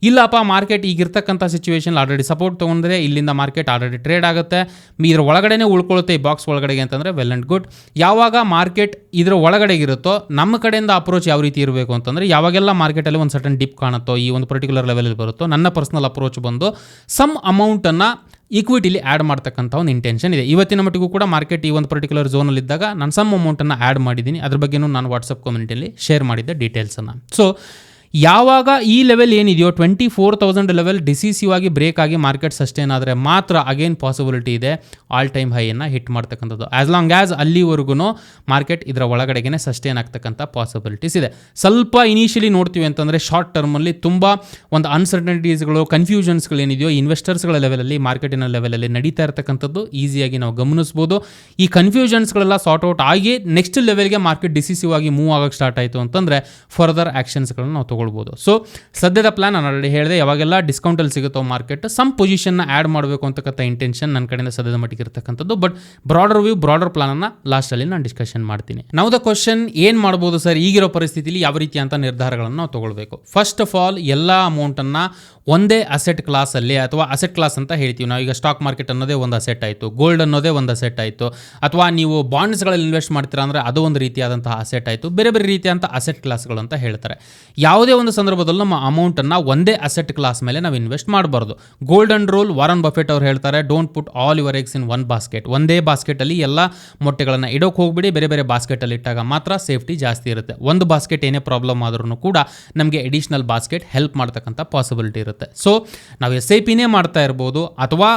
ಇಲ್ಲಪ್ಪ ಮಾರ್ಕೆಟ್ ಈಗಿರ್ತಕ್ಕಂಥ ಸಿಚುವೇಶನ್ ಆಲ್ರೆಡಿ ಸಪೋರ್ಟ್ ತೊಗೊಂಡ್ರೆ ಇಲ್ಲಿಂದ ಮಾರ್ಕೆಟ್ ಆಲ್ರೆಡಿ ಟ್ರೇಡ್ ಆಗುತ್ತೆ. ಇದ್ರ ಒಳಗಡೆನೇ ಉಳ್ಕೊಳ್ಳುತ್ತೆ ಈ ಬಾಕ್ಸ್ ಒಳಗಡೆಗೆ ಅಂತಂದರೆ ವೆಲ್ ಆ್ಯಂಡ್ ಗುಡ್ ಯಾವಾಗ ಮಾರ್ಕೆಟ್ ಇದರ ಒಳಗಡೆ ಇರುತ್ತೋ, ನಮ್ಮ ಕಡೆಯಿಂದ ಅಪ್ರೋಚ್ ಯಾವ ರೀತಿ ಇರಬೇಕು ಅಂತಂದರೆ ಯಾವಾಗೆಲ್ಲ ಮಾರ್ಕೆಟಲ್ಲಿ ಒಂದು ಸಟನ್ ಡಿಪ್ ಕಾಣುತ್ತೋ, ಈ ಒಂದು ಪರ್ಟಿಕ್ಯುಲರ್ ಲೆವೆಲಲ್ಲಿ ಬರುತ್ತೋ, ನನ್ನ ಪರ್ಸನಲ್ ಅಪ್ರೋಚ್ ಬಂದು ಸಮ್ ಅಮೌಂಟನ್ನು ಈಕ್ವಿಟಿಲಿ ಆ್ಯಡ್ ಮಾಡ್ತಕ್ಕಂಥ ಒಂದು ಇಂಟೆನ್ಷನ್ ಇದೆ. ಇವತ್ತಿನ ಮಟ್ಟಿಗೂ ಕೂಡ ಮಾರ್ಕೆಟ್ ಈ ಒಂದು ಪರ್ಟಿಕ್ಯುಲರ್ ಝೋನಲ್ಲಿದ್ದಾಗ ನಾನು ಸಮ್ ಅಮೌಂಟನ್ನು ಆ್ಯಡ್ ಮಾಡಿದ್ದೀನಿ. ಅದ್ರ ಬಗ್ಗೆ ನಾನು ವಾಟ್ಸಪ್ ಕಮ್ಯುನಿಟಿಯಲ್ಲಿ ಶೇರ್ ಮಾಡಿದ್ದೆ ಡೀಟೇಲ್ಸನ್ನು ಸೊ ಯಾವಾಗ ಈ ಲೆವೆಲ್ ಏನಿದೆಯೋ twenty four thousand level decisive ಆಗಿ ಬ್ರೇಕ್ ಆಗಿ ಮಾರ್ಕೆಟ್ ಸಸ್ಟೈನ್ ಆದರೆ ಮಾತ್ರ ಅಗೇನ್ ಪಾಸಿಬಿಲಿಟಿ ಇದೆ. ಆಲ್ ಟೈಮ್ ಹೈಯನ್ನು ಹಿಟ್ ಮಾಡ್ತಕ್ಕಂಥದ್ದು. ಆ್ಯಸ್ ಲಾಂಗ್ ಆ್ಯಸ್ ಅಲ್ಲಿವರೆಗೂ ಮಾರ್ಕೆಟ್ ಇದರ ಒಳಗಡೆಗೆ ಸಸ್ಟೈನ್ ಆಗ್ತಕ್ಕಂಥ ಪಾಸಿಬಿಲಿಟೀಸ್ ಇದೆ. ಸ್ವಲ್ಪ ಇನಿಷಿಯಲಿ ನೋಡ್ತೀವಿ ಅಂತಂದರೆ ಶಾರ್ಟ್ ಟರ್ಮಲ್ಲಿ ತುಂಬ ಒಂದು ಅನ್ಸರ್ಟನಿಟೀಸ್ಗಳು ಕನ್ಫ್ಯೂಷನ್ಸ್ಗಳೇನಿದೆಯೋ ಇನ್ವೆಸ್ಟರ್ಸ್ಗಳ ಲೆವೆಲಲ್ಲಿ ಮಾರ್ಕೆಟಿನ ಲೆವೆಲಲ್ಲಿ ನಡೀತಾ ಇರ್ತಕ್ಕಂಥದ್ದು ಈಸಿಯಾಗಿ ನಾವು ಗಮನಿಸ್ಬೋದು. ಈ ಕನ್ಫ್ಯೂಷನ್ಸ್ಗಳೆಲ್ಲ ಸಾರ್ಟ್ ಔಟ್ ಆಗಿ ನೆಕ್ಸ್ಟ್ ಲೆವೆಲ್ಗೆ ಮಾರ್ಕೆಟ್ ಡಿಸಿಸಿವ್ ಆಗಿ ಮೂವ್ ಆಗೋಕ್ಕೆ ಸ್ಟಾರ್ಟ್ ಆಯಿತು ಅಂತಂದರೆ ಫರ್ದರ್ ಆ್ಯಕ್ಷನ್ಸ್ಗಳನ್ನು ನಾವು ತೊಗೊಳ್ಬೋದು. ಸೊ ಸದ್ಯದ ಪ್ಲಾನ್ ನಾನು ಆಲ್ರೆಡಿ ಹೇಳಿದೆ, ಯಾವಾಗೆಲ್ಲ ಡಿಸ್ಕೌಂಟಲ್ಲಿ ಸಿಗುತ್ತೋ ಮಾರ್ಕೆಟ್ ಸಮ್ ಪೊಸಿಷನ್ನ ಆ್ಯಡ್ ಮಾಡಬೇಕು ಅಂತಕ್ಕಂಥ ಇಂಟೆನ್ಷನ್ ನನ್ನ ಕಡೆಯಿಂದ ಸದ್ಯದ ಮಟ್ಟಿಗೆ ಇರತಕ್ಕಂಥದ್ದು. ಬಟ್ ಬ್ರಾಡರ್ ವ್ಯೂ ಬ್ರಾಡರ್ ಪ್ಲಾನನ್ನು ಲಾಸ್ಟಲ್ಲಿ ನಾನು ಡಿಸ್ಕಷನ್ ಮಾಡ್ತೀನಿ. ನಾವು ದ ಕ್ವಶನ್ ಏನು ಮಾಡ್ಬೋದು ಸರ್ ಈಗಿರೋ ಪರಿಸ್ಥಿತಿಲಿ ಯಾವ ರೀತಿ ಅಂತ ನಿರ್ಧಾರಗಳನ್ನು ನಾವು ತೊಗೊಳ್ಬೇಕು? ಫಸ್ಟ್ ಆಫ್ ಆಲ್ ಎಲ್ಲ ಅಮೌಂಟನ್ನು ಒಂದೇ ಅಸೆಟ್ ಕ್ಲಾಸಲ್ಲಿ ಅಥವಾ ಅಸೆಟ್ ಕ್ಲಾಸ್ ಅಂತ ಹೇಳ್ತೀವಿ ನಾವು. ಈಗ ಸ್ಟಾಕ್ ಮಾರ್ಕೆಟ್ ಅನ್ನೋದೇ ಒಂದು ಅಸೆಟ್ ಆಯಿತು. ಗೋಲ್ಡ್ ಅನ್ನೋದೇ ಒಂದು ಅಸೆಟ್ ಆಯಿತು. ಅಥವಾ ನೀವು ಬಾಂಡ್ಸ್ಗಳಲ್ಲಿ ಇನ್ವೆಸ್ಟ್ ಮಾಡ್ತೀರಾ ಅಂದರೆ ಅದು ಒಂದು ರೀತಿಯಾದಂತಹ ಅಸೆಟ್ ಆಯಿತು. ಬೇರೆ ಬೇರೆ ರೀತಿಯಾದಂಥ ಅಸೆಟ್ ಕ್ಲಾಸ್ಗಳು ಅಂತ ಹೇಳ್ತಾರೆ. ಯಾವುದೇ ಒಂದು ಸಂದರ್ಭದಲ್ಲೂ ನಮ್ಮ ಅಮೌಂಟನ್ನು ಒಂದೇ ಅಸೆಟ್ ಕ್ಲಾಸ್ ಮೇಲೆ ನಾವು ಇನ್ವೆಸ್ಟ್ ಮಾಡಬಾರ್ದು. ಗೋಲ್ಡನ್ ರೂಲ್ ವಾರನ್ ಬಫೆಟ್ ಅವ್ರು ಹೇಳ್ತಾರೆ don't put all your eggs in one basket ಒಂದೇ ಬಾಸ್ಕೆಟಲ್ಲಿ ಎಲ್ಲ ಮೊಟ್ಟೆಗಳನ್ನು ಇಡೋಕೆ ಹೋಗ್ಬಿಡಿ, ಬೇರೆ ಬೇರೆ ಬಾಸ್ಕೆಟಲ್ಲಿ ಇಟ್ಟಾಗ ಮಾತ್ರ ಸೇಫ್ಟಿ ಜಾಸ್ತಿ ಇರುತ್ತೆ. ಒಂದು ಬಾಸ್ಕೆಟ್ ಏನೇ ಪ್ರಾಬ್ಲಮ್ ಆದ್ರೂ ಕೂಡ ನಮಗೆ ಎಡಿಷ್ನಲ್ ಬಾಸ್ಕೆಟ್ ಹೆಲ್ಪ್ ಮಾಡ್ತಕ್ಕಂಥ ಪಾಸಿಬಿಲಿಟಿ ಇರುತ್ತೆ. ಸೊ ನಾವು ಎಸ್ ಐ ಪಿನೇ ಮಾಡ್ತಾ ಇರ್ಬೋದು ಅಥವಾ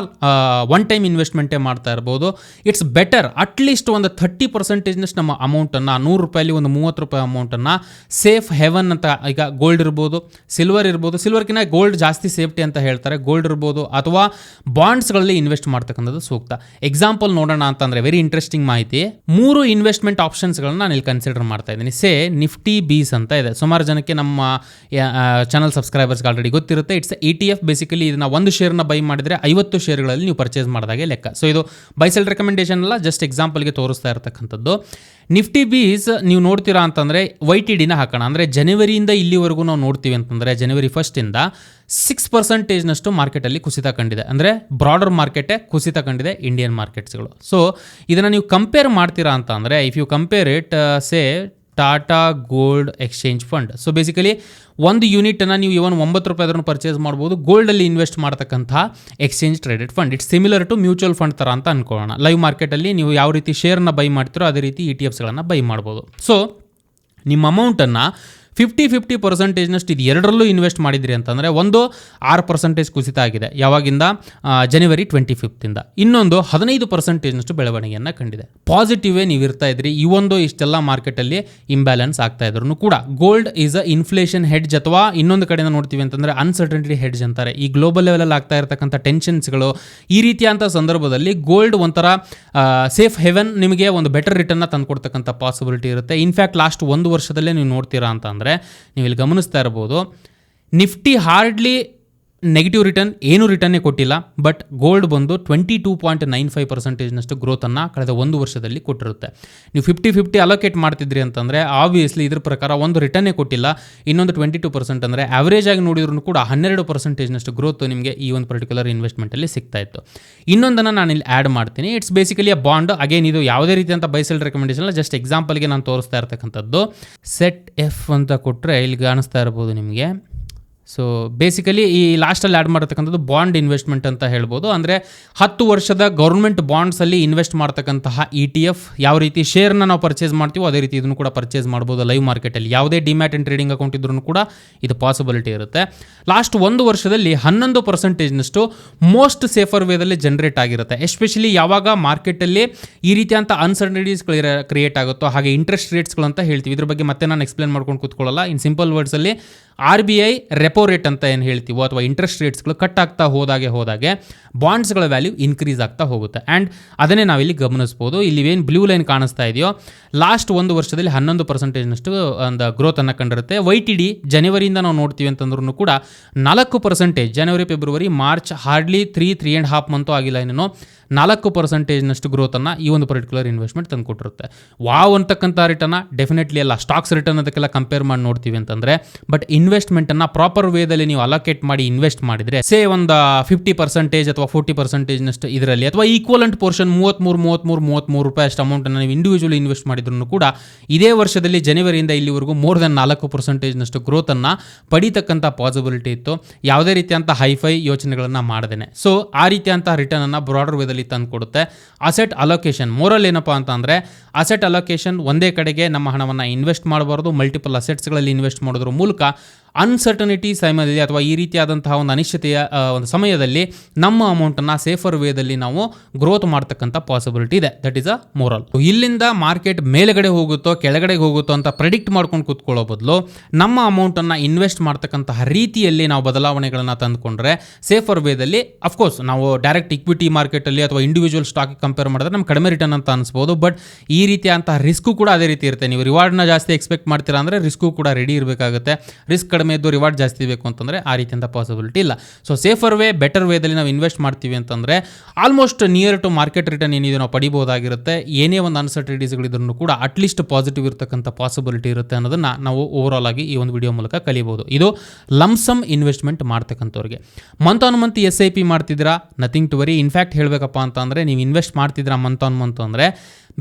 ಒನ್ ಟೈಮ್ ಇನ್ವೆಸ್ಟ್ಮೆಂಟೇ ಮಾಡ್ತಾ ಇರ್ಬೋದು. ಇಟ್ಸ್ ಬೆಟರ್ ಅಟ್ಲೀಸ್ಟ್ ಒಂದು ಥರ್ಟಿ ಪರ್ಸೆಂಟೇಜ್ನಷ್ಟು ನಮ್ಮ ಅಮೌಂಟನ್ನು ನೂರು ರೂಪಾಯಲ್ಲಿ ಒಂದು ಮೂವತ್ತು ರೂಪಾಯಿ ಅಮೌಂಟನ್ನು ಸೇಫ್ ಹೆವನ್ ಅಂತ ಈಗ ಗೋಲ್ಡ್ ಇರ್ಬೋದು ಸಿಲ್ವರ್ ಇರ್ಬೋದು. ಸಿಲ್ವರ್ಕಿನ್ನ ಗೋಲ್ಡ್ ಜಾಸ್ತಿ ಸೇಫ್ಟಿ ಅಂತ ಹೇಳ್ತಾರೆ. ಗೋಲ್ಡ್ ಇರ್ಬೋದು ಅಥವಾ ಬಾಂಡ್ಸ್ಗಳಲ್ಲಿ ಇನ್ವೆಸ್ಟ್ ಮಾಡ್ತಕ್ಕಂಥದ್ದು ಸೂಕ್ತ. ಎಕ್ಸಾಂಪಲ್ ನೋಡೋಣ ಅಂತಂದರೆ ವೆರಿ ಇಂಟ್ರೆಸ್ಟಿಂಗ್ ಮಾಹಿತಿ. ಮೂರು ಇನ್ವೆಸ್ಟ್ಮೆಂಟ್ ಆಪ್ಷನ್ಸ್ಗಳನ್ನ ನಾನು ಇಲ್ಲಿ ಕನ್ಸಿಡರ್ ಮಾಡ್ತಾ ಇದ್ದೀನಿ. ಸೇ ನಿಫ್ಟಿ ಬೀಸ್ ಅಂತ ಇದೆ. ಸುಮಾರು ಜನಕ್ಕೆ ನಮ್ಮ ಚಾನಲ್ ಸಬ್ಸ್ಕ್ರೈಬರ್ಸ್ಗೆ ಆಲ್ರೆಡಿ ಗೊತ್ತಿರುತ್ತೆ. It's E T F basically ಇದನ್ನ ಒಂದು ಶೇರ್ನ ಬೈ ಮಾಡಿದರೆ ಐವತ್ತು ಶೇರ್ಗಳಲ್ಲಿ ನೀವು ಪರ್ಚೇಸ್ ಮಾಡಿದಾಗೆ ಲೆಕ್ಕ. ಸೊ ಇದು ಬೈಸೆಲ್ ರೆಕಮೆಂಡೇಶನ್ ಅಲ್ಲ ಜಸ್ಟ್ ಎಕ್ಸಾಂಪಲ್ಗೆ ತೋರಿಸ್ತಾ ಇರತಕ್ಕಂಥದ್ದು. ನಿಫ್ಟಿ ಬೀಸ್ ನೀವು ನೋಡ್ತೀರಾ ಅಂತಂದರೆ ವೈ ಟಿ ಡಿನ ಹಾಕೋಣ. ಅಂದರೆ ಜನವರಿಯಿಂದ ಇಲ್ಲಿವರೆಗೂ ನಾವು ನೋಡ್ತೀವಿ ಅಂತಂದರೆ ಜನವರಿ ಫಸ್ಟಿಂದ ಸಿಕ್ಸ್ ಪರ್ಸೆಂಟೇಜ್ನಷ್ಟು ಮಾರ್ಕೆಟಲ್ಲಿ ಕುಸಿತ ಕಂಡಿದೆ. ಅಂದರೆ ಬ್ರಾಡರ್ ಮಾರ್ಕೆಟೇ ಕುಸಿತ ಕಂಡಿದೆ ಇಂಡಿಯನ್ ಮಾರ್ಕೆಟ್ಸ್ಗಳು ಸೊ ಇದನ್ನು ನೀವು ಕಂಪೇರ್ ಮಾಡ್ತೀರಾ ಅಂತ ಅಂದರೆ if you compare it say Tata gold exchange fund so basically ಒಂದು ಯೂನಿಟನ್ನು ನೀವು ಇವನ್ ಒಂಬತ್ತು ರೂಪಾಯಿ ಅದನ್ನು ಪರ್ಚೇಸ್ ಮಾಡ್ಬೋದು. ಗೋಲ್ಡಲ್ಲಿ ಇನ್ವೆಸ್ಟ್ ಮಾಡ್ತಕ್ಕಂಥ exchange traded fund it's similar to mutual fund ಥರ ಅಂತ ಅನ್ಕೊಳ್ಳೋಣ. ಲೈವ್ ಮಾರ್ಕೆಟಲ್ಲಿ ನೀವು ಯಾವ ರೀತಿ ಶೇರ್ನ ಬೈ ಮಾಡ್ತೀರೋ ಅದೇ ರೀತಿ ಇ ಟಿ ಎಫ್ಸ್ಗಳನ್ನು ಬೈ ಮಾಡ್ಬೋದು. ಸೊ ನಿಮ್ಮ ಅಮೌಂಟನ್ನು ಫಿಫ್ಟಿ ಫಿಫ್ಟಿ ಪರ್ಸೆಂಟೇಜ್ನಷ್ಟು ಇದು ಎರಡರಲ್ಲೂ ಇನ್ವೆಸ್ಟ್ ಮಾಡಿದ್ರಿ ಅಂತಂದರೆ ಒಂದು ಆರು ಪರ್ಸೆಂಟೇಜ್ ಕುಸಿತ ಆಗಿದೆ. ಯಾವಾಗಿಂದ? ಜನವರಿ ಟ್ವೆಂಟಿ ಫಿಫ್ತಿಂದ ಇನ್ನೊಂದು ಹದಿನೈದು ಪರ್ಸೆಂಟೇಜ್ನಷ್ಟು ಬೆಳವಣಿಗೆಯನ್ನು ಕಂಡಿದೆ. ಪಾಸಿಟಿವೇ ನೀವು ಇರ್ತಾ ಇದ್ರಿ. ಈ ಒಂದು ಇಷ್ಟೆಲ್ಲ ಮಾರ್ಕೆಟಲ್ಲಿ ಇಂಬ್ಯಾಲೆನ್ಸ್ ಆಗ್ತಾ ಇದ್ರು ಕೂಡ. Gold is a inflation hedge ಅಥವಾ ಇನ್ನೊಂದು ಕಡೆಯಿಂದ ನೋಡ್ತೀವಿ ಅಂತಂದರೆ ಅನ್ಸರ್ಟನಿಟಿ ಹೆಡ್ಜ್ ಅಂತಾರೆ. ಈ ಗ್ಲೋಬಲ್ ಲೆವೆಲಲ್ಲಿ ಆಗ್ತಾ ಇರತಕ್ಕಂಥ ಟೆನ್ಷನ್ಸ್ಗಳು ಈ ರೀತಿಯಾದಂಥ ಸಂದರ್ಭದಲ್ಲಿ ಗೋಲ್ಡ್ ಒಂಥರ ಸೇಫ್ ಹೆವೆನ್ ನಿಮಗೆ ಒಂದು ಬೆಟರ್ ರಿಟರ್ನ್ನ ತಂದುಕೊಡ್ತಕ್ಕಂಥ ಪಾಸಿಬಿಲಿಟಿ ಇರುತ್ತೆ. ಇನ್ಫ್ಯಾಕ್ಟ್ ಲಾಸ್ಟ್ ಒಂದು ವರ್ಷದಲ್ಲೇ ನೀವು ನೋಡ್ತೀರಾ ಅಂತ ಅಂದರೆ ನೀವು ಇಲ್ಲಿ ಗಮನಿಸ್ತಾ ಇರ್ಬೋದು. ನಿಫ್ಟಿ ಹಾರ್ಡ್ಲಿ ನೆಗೆಟಿವ್ ರಿಟರ್ನ್ ಏನು ರಿಟರ್ನೇ ಕೊಟ್ಟಿಲ್ಲ ಬಟ್ ಗೋಲ್ಡ್ ಬಂದು twenty two point nine five ಪರ್ಸೆಂಟೇಜ್ನಷ್ಟು ಗ್ರೋತನ್ನು ಕಳೆದ ಒಂದು ವರ್ಷದಲ್ಲಿ ಕೊಟ್ಟಿರುತ್ತೆ. ನೀವು ಫಿಫ್ಟಿ ಫಿಫ್ಟಿ ಅಲೋಕೇಟ್ ಮಾಡ್ತಿದ್ರಿ ಅಂತಂದರೆ ಆಬ್ವಿಯಸ್ಲಿ ಇದ್ರ ಪ್ರಕಾರ ಒಂದು ರಿಟರ್ನೇ ಕೊಟ್ಟಿಲ್ಲ, ಇನ್ನೊಂದು ಟ್ವೆಂಟಿ ಟೂ ಪರ್ಸೆಂಟ್ ಅಂದರೆ ಆವರೇಜ್ ಆಗಿ ನೋಡಿದ್ರು ಕೂಡ ಹನ್ನೆರಡು ಪರ್ಸೆಂಟೇಜ್ನಷ್ಟು ಗ್ರೋತ್ ನಿಮಗೆ ಈ ಒಂದು ಪರ್ಟಿಕ್ಯುಲರ್ ಇನ್ವೆಸ್ಟ್ಮೆಂಟಲ್ಲಿ ಸಿಗ್ತಾ ಇತ್ತು. ಇನ್ನೊಂದನ್ನು ನಾನು ಇಲ್ಲಿ ಆ್ಯಡ್ ಮಾಡ್ತೀನಿ. It's basically a bond again ಇದು ಯಾವುದೇ ರೀತಿಯಂಥ ಬೈಸಲ್ ರೆಕಮೆಂಡೇಷನ್ ಜಸ್ಟ್ ಎಕ್ಸಾಂಪಲ್ಗೆ ನಾನು ತೋರಿಸ್ತಾ ಇರ್ತಕ್ಕಂಥದ್ದು. ಸೆಟ್ ಎಫ್ ಅಂತ ಕೊಟ್ಟರೆ ಇಲ್ಲಿ ಕಾಣಿಸ್ತಾ ಇರ್ಬೋದು ನಿಮಗೆ. ಸೊ ಬೇಸಿಕಲಿ ಈ ಲಾಸ್ಟಲ್ಲಿ ಆ್ಯಡ್ ಮಾಡ್ತಕ್ಕಂಥದ್ದು ಬಾಂಡ್ ಇನ್ವೆಸ್ಟ್ಮೆಂಟ್ ಅಂತ ಹೇಳ್ಬೋದು. ಅಂದರೆ ಹತ್ತು ವರ್ಷದ ಗೌರ್ಮೆಂಟ್ ಬಾಂಡ್ಸಲ್ಲಿ ಇನ್ವೆಸ್ಟ್ ಮಾಡ್ತಕ್ಕಂತಹ ಇ ಟಿ ಎಫ್ ಯಾವ ರೀತಿ ಶೇರ್ನ ನಾವು ಪರ್ಚೇಸ್ ಮಾಡ್ತೀವೋ ಅದೇ ರೀತಿ ಇದನ್ನು ಕೂಡ ಪರ್ಚೇಸ್ ಮಾಡ್ಬೋದು ಲೈವ್ ಮಾರ್ಕೆಟಲ್ಲಿ ಯಾವುದೇ ಡಿಮ್ಯಾಟ್ ಆ್ಯಂಡ್ ಟ್ರೇಡಿಂಗ್ ಅಕೌಂಟ್ ಇದ್ರೂ ಕೂಡ ಇದು ಪಾಸಿಬಿಲಿಟಿ ಇರುತ್ತೆ. ಲಾಸ್ಟ್ ಒಂದು ವರ್ಷದಲ್ಲಿ ಹನ್ನೊಂದು ಪರ್ಸೆಂಟೇಜ್ನಷ್ಟು ಮೋಸ್ಟ್ ಸೇಫರ್ ವೇದಲ್ಲಿ ಜನ್ರೇಟ್ ಆಗಿರುತ್ತೆ. ಎಸ್ಪೆಷಲಿ ಯಾವಾಗ ಮಾರ್ಕೆಟಲ್ಲಿ ಈ ರೀತಿಯಂಥ ಅನ್ಸರ್ಟನಿಟೀಸ್ಗಳು ಕ್ರಿಯೇಟ್ ಆಗುತ್ತೋ ಹಾಗೆ ಇಂಟ್ರೆಸ್ಟ್ ರೇಟ್ಸ್ಗಳು ಅಂತ ಹೇಳ್ತೀವಿ. ಇದ್ರ ಬಗ್ಗೆ ಮತ್ತೆ ನಾನು ಎಕ್ಸ್ಪ್ಲೇನ್ ಮಾಡ್ಕೊಂಡು ಕೂತ್ಕೊಳ್ಳಲ್ಲ. ಇನ್ ಸಿಂಪಲ್ ವರ್ಡ್ಸಲ್ಲಿ ಆರ್ ಬಿ ಐ ರೇಟ್ ಅಂತ ಏನು ಹೇಳ್ತೀವೋ ಅಥವಾ ಇಂಟ್ರೆಸ್ಟ್ ರೇಟ್ಸ್ಗಳು ಕಟ್ ಆಗ್ತಾ ಹೋದಾಗೆ ಹೋದಾಗೆ ಬಾಂಡ್ಸ್ಗಳ ವ್ಯಾಲ್ಯೂ ಇನ್ಕ್ರೀಸ್ ಆಗ್ತಾ ಹೋಗುತ್ತೆ. ಆ್ಯಂಡ್ ಅದನ್ನೇ ನಾವಿಲ್ಲಿ ಗಮನಿಸ್ಬೋದು. ಇಲ್ಲಿ ಏನು ಬ್ಲೂ ಲೈನ್ ಕಾಣಿಸ್ತಾ ಇದೆಯೋ ಲಾಸ್ಟ್ ಒಂದು ವರ್ಷದಲ್ಲಿ ಹನ್ನೊಂದು ಪರ್ಸೆಂಟೇಜ್ನಷ್ಟು ಒಂದು ಗ್ರೋತನ್ನು ಕಂಡಿರುತ್ತೆ. ವೈ ಟಿ ಡಿ ಜನವರಿಯಿಂದ ನಾವು ನೋಡ್ತೀವಿ ಅಂತಂದ್ರೂ ಕೂಡ ನಾಲ್ಕು percentage January February March hardly three three and half month ಆಗಿಲ್ಲ ಇನ್ನೇನು, ನಾಲ್ಕು ಪರ್ಸೆಂಟೇಜ್ನಷ್ಟು ಗ್ರೋತನ್ನು ಈ ಒಂದು ಪರ್ಟಿಕ್ಯುಲರ್ ಇನ್ವೆಸ್ಟ್ಮೆಂಟ್ ತಂದು ಕೊಟ್ಟಿರುತ್ತೆ. ವಾವ್ ಅಂತಕ್ಕಂಥ ರಿಟರ್ನ ಡೆಫಿನೆಟ್ಲಿ ಅಲ್ಲ. ಸ್ಟಾಕ್ಸ್ ರಿಟರ್ನ್ ಅದಕ್ಕೆಲ್ಲ ಕಂಪೇರ್ ಮಾಡಿ ನೋಡ್ತೀವಿ ಅಂತಂದರೆ ಬಟ್ ಇನ್ವೆಸ್ಟ್ಮೆಂಟನ್ನು ಪ್ರಾಪರ್ ವೇದಲ್ಲಿ ನೀವು ಅಲೋಕೇಟ್ ಮಾಡಿ ಇನ್ವೆಸ್ಟ್ ಮಾಡಿದರೆ ಸೇ ಒಂದು ಫಿಫ್ಟಿ ಪರ್ಸೆಂಟೇಜ್ ಅಥವಾ ಫೋರ್ಟಿ ಪರ್ಸೆಂಟೇಜ್ನಷ್ಟು ಇದರಲ್ಲಿ, ಅಥವಾ ಈಕ್ವಲೆಂಟ್ ಪೋರ್ಷನ್ ಮೂವತ್ತ್ಮೂರು ಮೂವತ್ತ್ಮೂರು ಮೂವತ್ತ್ಮೂರು ರೂಪಾಯಿ ಅಷ್ಟು ಅಮೌಂಟನ್ನು ನೀವು ಇಂಡಿವಿಜುವಲ್ ಇನ್ವೆಸ್ಟ್ ಮಾಡಿದ್ರು ಕೂಡ, ಇದೇ ವರ್ಷದಲ್ಲಿ ಜನವರಿಯಿಂದ ಇಲ್ಲಿವರೆಗೂ ಮೋರ್ ದೆನ್ ನಾಲ್ಕು ಪರ್ಸೆಂಟೇಜ್ನಷ್ಟು ಗ್ರೋತನ್ನು ಪಡಿತಕ್ಕಂಥ ಪಾಸಿಬಿಲಿಟಿ ಇತ್ತು. ಯಾವುದೇ ರೀತಿಯಂಥ ಹೈಫೈ ಯೋಚನೆಗಳನ್ನು ಮಾಡದೇನೆ. ಸೊ ಆ ರೀತಿಯಂಥ ರಿಟರ್ನನ್ನು ಬ್ರಾಡರ್ ವೇದಲ್ಲಿ ತಂದು ಕೊಡುತ್ತೆ. ಅಸೆಟ್ ಅಲೋಕೇಶನ್ ಮೋರಲ್ ಏನಪ್ಪ ಅಂತ ಅಂದರೆ ಅಸೆಟ್ ಅಲೋಕೇಶನ್ ಒಂದೇ ಕಡೆಗೆ ನಮ್ಮ ಹಣವನ್ನು ಇನ್ವೆಸ್ಟ್ ಮಾಡಬಾರ್ದು ಮಲ್ಟಿಪಲ್ ಅಸೆಟ್ಸ್ಗಳಲ್ಲಿ ಇನ್ವೆಸ್ಟ್ ಮಾಡೋದ್ರ ಮೂಲಕ ಅನ್ಸರ್ಟನಿಟಿ ಸಮಯದಲ್ಲಿ ಅಥವಾ ಈ ರೀತಿಯಾದಂತಹ ಒಂದು ಅನಿಶ್ಚಿತೆಯ ಒಂದು ಸಮಯದಲ್ಲಿ ನಮ್ಮ ಅಮೌಂಟನ್ನು ಸೇಫರ್ ವೇದಲ್ಲಿ ನಾವು ಗ್ರೋತ್ ಮಾಡ್ತಕ್ಕಂಥ ಪಾಸಿಬಿಲಿಟಿ ಇದೆ. ದಟ್ ಈಸ್ ಅ ಮೋರಲ್ ಇಲ್ಲಿಂದ ಮಾರ್ಕೆಟ್ ಮೇಲೆಗಡೆ ಹೋಗುತ್ತೋ ಕೆಳಗಡೆ ಹೋಗುತ್ತೋ ಅಂತ ಪ್ರೆಡಿಕ್ಟ್ ಮಾಡ್ಕೊಂಡು ಕೂತ್ಕೊಳ್ಳೋ ಬದಲು ನಮ್ಮ ಅಮೌಂಟನ್ನು ಇನ್ವೆಸ್ಟ್ ಮಾಡ್ತಕ್ಕಂತಹ ರೀತಿಯಲ್ಲಿ ನಾವು ಬದಲಾವಣೆಗಳನ್ನು ತಂದುಕೊಂಡ್ರೆ ಸೇಫರ್ ವೇದಲ್ಲಿ ಅಫ್ಕೋರ್ಸ್ ನಾವು ಡೈರೆಕ್ಟ್ ಇಕ್ವಿಟಿ ಮಾರ್ಕೆಟಲ್ಲಿ ಅಥವಾ ಇಂಡಿವಿಜುವಲ್ ಸ್ಟಾಕ್ ಕಂಪೇರ್ ಮಾಡಿದ್ರೆ ನಮ್ಗೆ ಕಡಿಮೆ ರಿಟರ್ನ್ ಅಂತ ಅನಿಸ್ಬೋದು. ಬಟ್ ಈ ರೀತಿಯಾದಂತಹ ರಿಸ್ಕು ಕೂಡ ಅದೇ ರೀತಿ ಇರುತ್ತೆ. ನೀವು ರಿವಾರ್ಡ್ನ ಜಾಸ್ತಿ ಎಕ್ಸ್ಪೆಕ್ಟ್ ಮಾಡ್ತೀರಾ ಅಂದರೆ ರಿಸ್ಕು ಕೂಡ ರೆಡಿ ಇರಬೇಕಾಗುತ್ತೆ. ರಿಸ್ಕ್ ಕಡಿಮೆ ಇದ್ದು ರಿವಾರ್ಡ್ ಜಾಸ್ತಿ ಬೇಕು ಅಂತಂದರೆ ಆ ರೀತಿಯಿಂದ ಪಾಸಿಬಿಲಿಟಿ ಇಲ್ಲ. ಸೊ ಸೇಫರ್ ವೇ ಬೆಟರ್ ವೇದಲ್ಲಿ ನಾವು ಇನ್ವೆಸ್ಟ್ ಮಾಡ್ತೀವಿ ಅಂತಂದರೆ almost near to market return ಏನಿದೆ ನಾವು ಪಡಿಬೋದಾಗಿರುತ್ತೆ ಏನೇ ಒಂದು ಅನ್ಸರ್ಟಿಟೀಸ್ಗಳಿದ್ರು ಕೂಡ ಅಟ್ಲೀಸ್ಟ್ ಪಾಸಿಟಿವ್ ಇರತಕ್ಕಂಥ ಪಾಸಿಬಿಲಿಟಿ ಇರುತ್ತೆ ಅನ್ನೋದನ್ನು ನಾವು ಓವರಾಲ್ ಆಗಿ ಈ ಒಂದು ವಿಡಿಯೋ ಮೂಲಕ ಕಲಿಬೋದು. ಇದು lump sum investment ಮಾಡ್ತಕ್ಕಂಥವ್ರಿಗೆ. Month on month S I P ಮಾಡ್ತಿದ್ದೀರಾ? Nothing to worry in fact ಹೇಳಬೇಕಪ್ಪ ಅಂತಂದರೆ ನೀವು ಇನ್ವೆಸ್ಟ್ ಮಾಡ್ತಿದ್ದೀರಾ ಮಂತ್ ಆನ್ ಮಂತ್ ಅಂದರೆ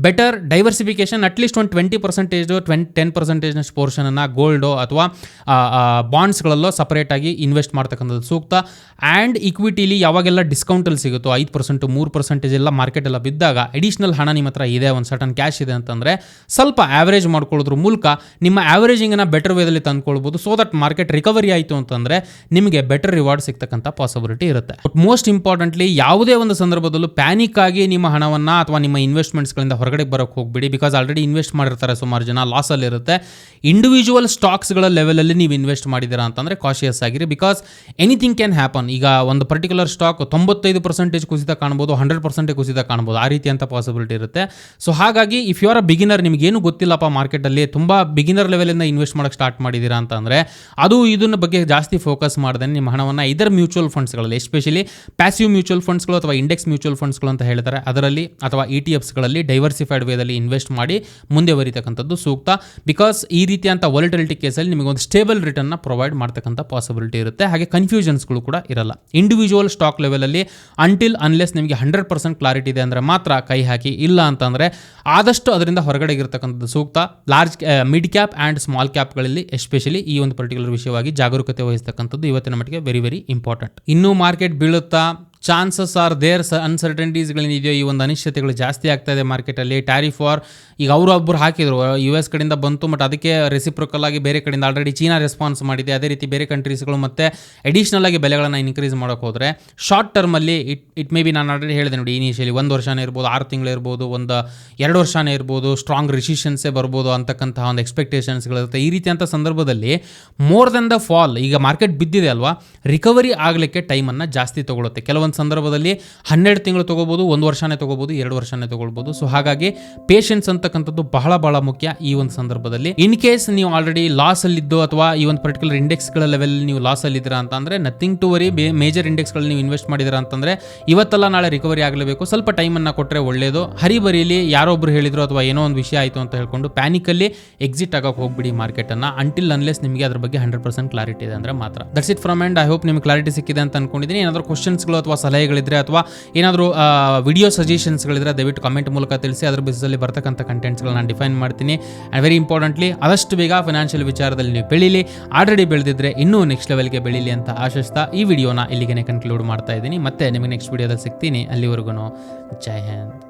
ಬೆಟರ್ ಡೈವರ್ಸಿಫಿಕೇಷನ್ ಅಟ್ಲೀಸ್ಟ್ ಒಂದು ಟ್ವೆಂಟಿ ಪರ್ಸೆಂಟೇಜು ಟ್ವೆನ್ ಟೆನ್ ಪರ್ಸೆಂಟೇಜ್ನಷ್ಟು ಪೋರ್ಷನನ್ನು ಗೋಲ್ಡು ಅಥವಾ ಬಾಂಡ್ಸ್ಗಳಲ್ಲೋ ಸಪ್ರೇಟಾಗಿ ಇನ್ವೆಸ್ಟ್ ಮಾಡ್ತಕ್ಕಂಥದ್ದು ಸೂಕ್ತ. ಆ್ಯಂಡ್ ಇಕ್ವಿಟಿಲಿ ಯಾವಾಗೆಲ್ಲ ಡಿಸ್ಕೌಂಟಲ್ಲಿ ಸಿಗುತ್ತೋ ಐದು ಪರ್ಸೆಂಟು ಮೂರು ಪರ್ಸೆಂಟೇಜ್ ಎಲ್ಲ ಮಾರ್ಕೆಟೆಲ್ಲ ಬಿದ್ದಾಗ ಅಡಿಷ್ನಲ್ ಹಣ ನಿಮ್ಮ ಹತ್ರ ಇದೆ, ಒಂದು ಸಟನ್ ಕ್ಯಾಶ್ ಇದೆ ಅಂತಂದರೆ ಸ್ವಲ್ಪ ಆ್ಯಾವ್ರೇಜ್ ಮಾಡ್ಕೊಳ್ಳೋದ್ರ ಮೂಲಕ ನಿಮ್ಮ ಆ್ಯಾವ್ರೇಜಿಂಗನ್ನು ಬೆಟರ್ ವೇದಲ್ಲಿ ತಂದ್ಕೊಳ್ಬೋದು. ಸೊ ದಟ್ ಮಾರ್ಕೆಟ್ ರಿಕವರಿ ಆಯಿತು ಅಂತಂದರೆ ನಿಮಗೆ ಬೆಟರ್ ರಿವಾರ್ಡ್ ಸಿಗ್ತಕ್ಕಂಥ ಪಾಸಿಬಿಲಿಟಿ ಇರುತ್ತೆ. ಬಟ್ ಮೋಸ್ಟ್ ಇಂಪಾರ್ಟೆಂಟ್ಲಿ ಯಾವುದೇ ಒಂದು ಸಂದರ್ಭದಲ್ಲೂ ಪ್ಯಾನಿಕ್ ಆಗಿ ನಿಮ್ಮ ಹಣವನ್ನು ಅಥವಾ ನಿಮ್ಮ ಇನ್ವೆಸ್ಟ್ಮೆಂಟ್ಸ್ಗಳಿಂದ ಹೊರಗಡೆ ಬರೋಕ್ಕೆ ಹೋಗ್ಬಿಡಿ. ಬಿಕಾಸ್ ಆಲ್ರೆಡಿ ಇನ್ವೆಸ್ಟ್ ಮಾಡಿರ್ತಾರೆ ಸುಮಾರು ಜನ ಲಾಸಲ್ಲಿರುತ್ತೆ ಇಂಡಿವಿಜುವಲ್ ಸ್ಟಾಕ್ಸ್ಗಳ ಲೆವೆಲಲ್ಲಿ ನೀವು ಇನ್ವೆಸ್ಟ್ ಮಾಡಿದ್ದೀರಾ ಅಂತಂದರೆ ಕಾಶಿಯಸ್ ಆಗಿರಿ ಬಿಕಾಸ್ ಎನಿಥಿಂಗ್ ಕ್ಯಾನ್ ಹ್ಯಾಪನ್ ಈಗ ಒಂದು ಪರ್ಟಿಕ್ಯುಲರ್ ಸ್ಟಾಕ್ ತೊಂಬತ್ತೈದು ಪರ್ಸೆಂಟೇಜ್ ಕುಸಿತ ಕಾಣ್ಬೋದು ಹಂಡ್ರೆಡ್ ಪರ್ಸೆಂಟೇಜ್ ಕುಸಿತ ಕಾಣ್ಬೋದು, ಆ ರೀತಿ ಅಂತ ಪಾಸಿಬಿಲಿಟಿ ಇರುತ್ತೆ. ಸೊ ಹಾಗಾಗಿ if you are a beginner ನಿಮಗೇನು ಗೊತ್ತಿಲ್ಲಪ್ಪ ಮಾರ್ಕೆಟಲ್ಲಿ ತುಂಬ ಬಿಗಿನರ್ ಲೆವೆಲಿಂದ ಇನ್ವೆಸ್ಟ್ ಮಾಡೋಕ್ಕೆ ಸ್ಟಾರ್ಟ್ ಮಾಡಿದ್ದೀರಾ ಅಂತಂದರೆ, ಅದು ಇದನ್ನ ಬಗ್ಗೆ ಜಾಸ್ತಿ ಫೋಕಸ್ ಮಾಡ್ದೆ ನಿಮ್ಮ ಹಣವನ್ನು ಇದರ ಮ್ಯೂಚುವಲ್ ಫಂಡ್ಸ್ಗಳಲ್ಲಿ ಎಸ್ಪೆಷಲಿ ಪ್ಯಾಸಿವ್ ಮ್ಯೂಚುವಲ್ ಫಂಡ್ಸ್ಗಳು ಅಥವಾ ಇಂಡೆಕ್ಸ್ ಮ್ಯೂಚುವಲ್ ಫಂಡ್ಸ್ಗಳು ಅಂತ ಹೇಳ್ತಾರೆ, ಅದರಲ್ಲಿ ಅಥವಾ ಇ ಟಿ ಎಫ್ಸ್ಗಳಲ್ಲಿ ಡೈವರ್ಸಿಫೈಡ್ ವೇದಲ್ಲಿ ಇನ್ವೆಸ್ಟ್ ಮಾಡಿ ಮುಂದೆ ಬರೀತಕ್ಕಂಥದ್ದು ಸೂಕ್ತ. ಬಿಕಾಸ್ ಈ ರೀತಿಯಂಥ ವಾಲಿಟಿಲಿಟಿ ಕೇಸಲ್ಲಿ ನಿಮಗೆ ಒಂದು ಸ್ಟೇಬಲ್ ರಿಟರ್ನ್ನ ಪ್ರೊವೈಡ್ ಮಾಡ್ತಕ್ಕಂಥ ಪಾಸಿಬಿಲಿಟಿ ಇರುತ್ತೆ. ಹಾಗೆ ಕನ್ಫ್ಯೂಷನ್ಸ್ಗಳು ಕೂಡ ಇರಲ್ಲ. ಇಂಡಿವಿಜುವಲ್ ಸ್ಟಾಕ್ ಲೆವೆಲಲ್ಲಿ ಅಂಟಿಲ್ ಅನ್ಲೆಸ್ ನಿಮಗೆ ಹಂಡ್ರೆಡ್ ಪರ್ಸೆಂಟ್ ಕ್ಲಾರಿಟಿ ಇದೆ ಅಂದರೆ ಮಾತ್ರ ಕೈ ಹಾಕಿ. ಇಲ್ಲ ಅಂತಂದರೆ ಆದಷ್ಟು ಅದರಿಂದ ಹೊರಗಡೆ ಇರತಕ್ಕಂಥದ್ದು ಸೂಕ್ತ. Large mid cap and small ಕ್ಯಾಪ್ಗಳಲ್ಲಿ especially ಈ ಒಂದು ಪರ್ಟಿಕ್ಯುಲರ್ ವಿಷಯವಾಗಿ ಜಾಗರೂಕತೆ ವಹಿಸ್ತಕ್ಕಂಥದ್ದು ಇವತ್ತಿನ ಮಟ್ಟಿಗೆ ವೆರಿ ವೆರಿ ಇಂಪಾರ್ಟೆಂಟ್ ಇನ್ನೂ ಮಾರ್ಕೆಟ್ ಬೀಳುತ್ತಾ? ಚಾನ್ಸಸ್ ಆರ್ ದೇರ್ ಸ ಅನ್ಸರ್ಟನಿಟೀಸ್ಗಳೇನಿದೆಯೋ ಈ ಒಂದು ಅನಿಶ್ಚಿತೆಗಳು ಜಾಸ್ತಿ ಆಗ್ತಾ ಇದೆ ಮಾರ್ಕೆಟಲ್ಲಿ ಟ್ಯಾರಿಫ್ ವಾರ್ ಈಗ ಅವರು ಒಬ್ಬರು ಹಾಕಿದರು ಯು ಎಸ್ ಕಡೆಯಿಂದ ಬಂತು ಬಟ್ ಅದಕ್ಕೆ ರೆಸಿಪ್ರೊಕಲ್ ಆಗಿ ಬೇರೆ ಕಡೆಯಿಂದ ಆಲ್ರೆಡಿ ಚೀನಾ ರೆಸ್ಪಾನ್ಸ್ ಮಾಡಿದೆ. ಅದೇ ರೀತಿ ಬೇರೆ ಕಂಟ್ರೀಸ್ಗಳು ಮತ್ತೆ ಅಡಿಷ್ನಲ್ ಆಗಿ ಬೆಲೆಗಳನ್ನು ಇನ್ಕ್ರೀಸ್ ಮಾಡೋಕೆ ಹೋದರೆ ಶಾರ್ಟ್ ಟರ್ಮಲ್ಲಿ ಇಟ್ ಇಟ್ ಮೇ ಬಿ ನಾನು ಆಲ್ರೆಡಿ ಹೇಳಿದೆ ನೋಡಿ ಇನಿಷಿಯಲಿ ಒಂದು ವರ್ಷನೇ ಇರ್ಬೋದು, ಆರು ತಿಂಗಳು ಇರ್ಬೋದು, ಒಂದು ಎರಡು ವರ್ಷನೇ ಇರ್ಬೋದು ಸ್ಟ್ರಾಂಗ್ ರಿಸಿಷನ್ಸೇ ಬರ್ಬೋದು ಅಂತಕ್ಕಂತಹ ಒಂದು ಎಕ್ಸ್ಪೆಕ್ಟೇಷನ್ಸ್ಗಳಿರುತ್ತೆ ಈ ರೀತಿಯಂಥ ಸಂದರ್ಭದಲ್ಲಿ ಮೋರ್ ದೆನ್ ದ ಫಾಲ್ ಈಗ ಮಾರ್ಕೆಟ್ ಬಿದ್ದಿದೆ ಅಲ್ವಾ ರಿಕವರಿ ಆಗಲಿಕ್ಕೆ ಟೈಮನ್ನು ಜಾಸ್ತಿ ತೊಗೊಳುತ್ತೆ. ಕೆಲವೊಂದು ಸಂದರ್ಭದಲ್ಲಿ ಹನ್ನೆರಡು ತಿಂಗಳು ತೊಗೋಬೋದು, ಒಂದು ವರ್ಷನೇ ತೊಗೋಬೋದು, ಎರಡು ವರ್ಷನೇ ತೊಗೊಳ್ಬೋದು. ಸೊ ಹಾಗಾಗಿ ಪೇಷನ್ಸ್ ಅಂತಕ್ಕಂಥದ್ದು ಬಹಳ ಬಹಳ ಮುಖ್ಯ ಈ ಒಂದು ಸಂದರ್ಭದಲ್ಲಿ. ಇನ್ ಕೇಸ್ ನೀವು ಆಲ್ರೆಡಿ ಲಾಸ್ ಅಲ್ಲಿದ್ದು ಅಥವಾ ಈ ಒಂದು ಪರ್ಟಿಕ್ಯುಲರ್ ಇಂಡೆಕ್ಸ್ಗಳ ಲೆವೆಲ್ ನೀವು ಲಾಸ್ ಅಲ್ಲಿದ್ದೀರಾ ಅಂತಂದ್ರೆ ನಥಿಂಗ್ ಟು ವರಿ ಮೇಜರ್ ಇಂಡೆಕ್ಸ್ಗಳಲ್ಲಿ ನೀವು ಇನ್ವೆಸ್ಟ್ ಮಾಡಿದ್ದೀರಾ ಅಂತಂದ್ರೆ ಇವತ್ತೆಲ್ಲ ನಾಳೆ ರಿಕವರಿ ಆಗಲೇಬೇಕು. ಸ್ವಲ್ಪ ಟೈಮ್ ಅನ್ನ ಕೊಟ್ಟರೆ ಒಳ್ಳೆಯದು ಹರಿಬರಿಯಲ್ಲಿ ಯಾರೊಬ್ರು ಹೇಳಿದ್ರು ಅಥವಾ ಏನೋ ಒಂದು ವಿಷಯ ಆಯಿತು ಅಂತ ಹೇಳ್ಕೊಂಡು ಪ್ಯಾನಿಕಲ್ಲಿ ಎಕ್ಸಿಟ್ ಆಗಕ್ಕೆ ಹೋಗ್ಬಿಡಿ ಮಾರ್ಕೆಟ್ ಅನ್ನ. ಅಂಟಿಲ್ ಅನ್ಲೆಸ್ ನಿಮಗೆ ಅದ್ರ ಬಗ್ಗೆ ಹಂಡ್ರೆಡ್ ಪರ್ಸೆಂಟ್ ಕ್ಲಾರಿಟಿ ಇದೆ ಅಂದ್ರೆ ಮಾತ್ರ. That's it from and I hope ನಿಮ್ಗೆ ಕ್ಲಾರಿಟಿ ಸಿಕ್ಕಿದೆ ಅಂತ ಅನ್ಕೊಂಡಿದ್ದೀನಿ ಏನಾದರೂ ಕ್ವಶನ್ಸ್ಗಳು ಅಥವಾ ಸಲಹೆಗಳಿದ್ರೆ ಅಥವಾ ಏನಾದರೂ ವಿಡಿಯೋ ಸಜೆಷನ್ಸ್ಗಳಿದ್ರೆ ದಯವಿಟ್ಟು ಕಮೆಂಟ್ ಮೂಲಕ ತಿಳಿಸಿ. ಅದ್ರ ಬೇಸಲ್ಲಿ ಬರ್ತಕ್ಕಂಥ ಕಂಟೆಂಟ್ಸ್ಗಳನ್ನ ನಾನು ಡಿಫೈನ್ ಮಾಡ್ತೀನಿ. ಆ್ಯಂಡ್ ವೆರಿ ಇಂಪಾರ್ಟೆಂಟ್ಲಿ ಆದಷ್ಟು ಬೇಗ ಫಿನಾನ್ಷಿಯಲ್ ವಿಚಾರದಲ್ಲಿ ನೀವು ಬೆಳೀಲಿ. ಆಲ್ರೆಡಿ ಬೆಳೆದಿದ್ರೆ ಇನ್ನೂ ನೆಕ್ಸ್ಟ್ ಲೆವೆಲ್ಗೆ ಬೆಳೀಲಿ ಅಂತ ಆಶಿಸ್ತಾ ಈ ವಿಡಿಯೋನ ಇಲ್ಲಿಗೆ ಕನ್ಕ್ಲೂಡ್ ಮಾಡ್ತಾ ಇದ್ದೀನಿ. ಮತ್ತೆ ನಿಮಗೆ ನೆಕ್ಸ್ಟ್ ವಿಡಿಯೋದಲ್ಲಿ ಸಿಗ್ತೀನಿ. ಅಲ್ಲಿವರೆಗೂ ಜೈ ಹಿಂದ್.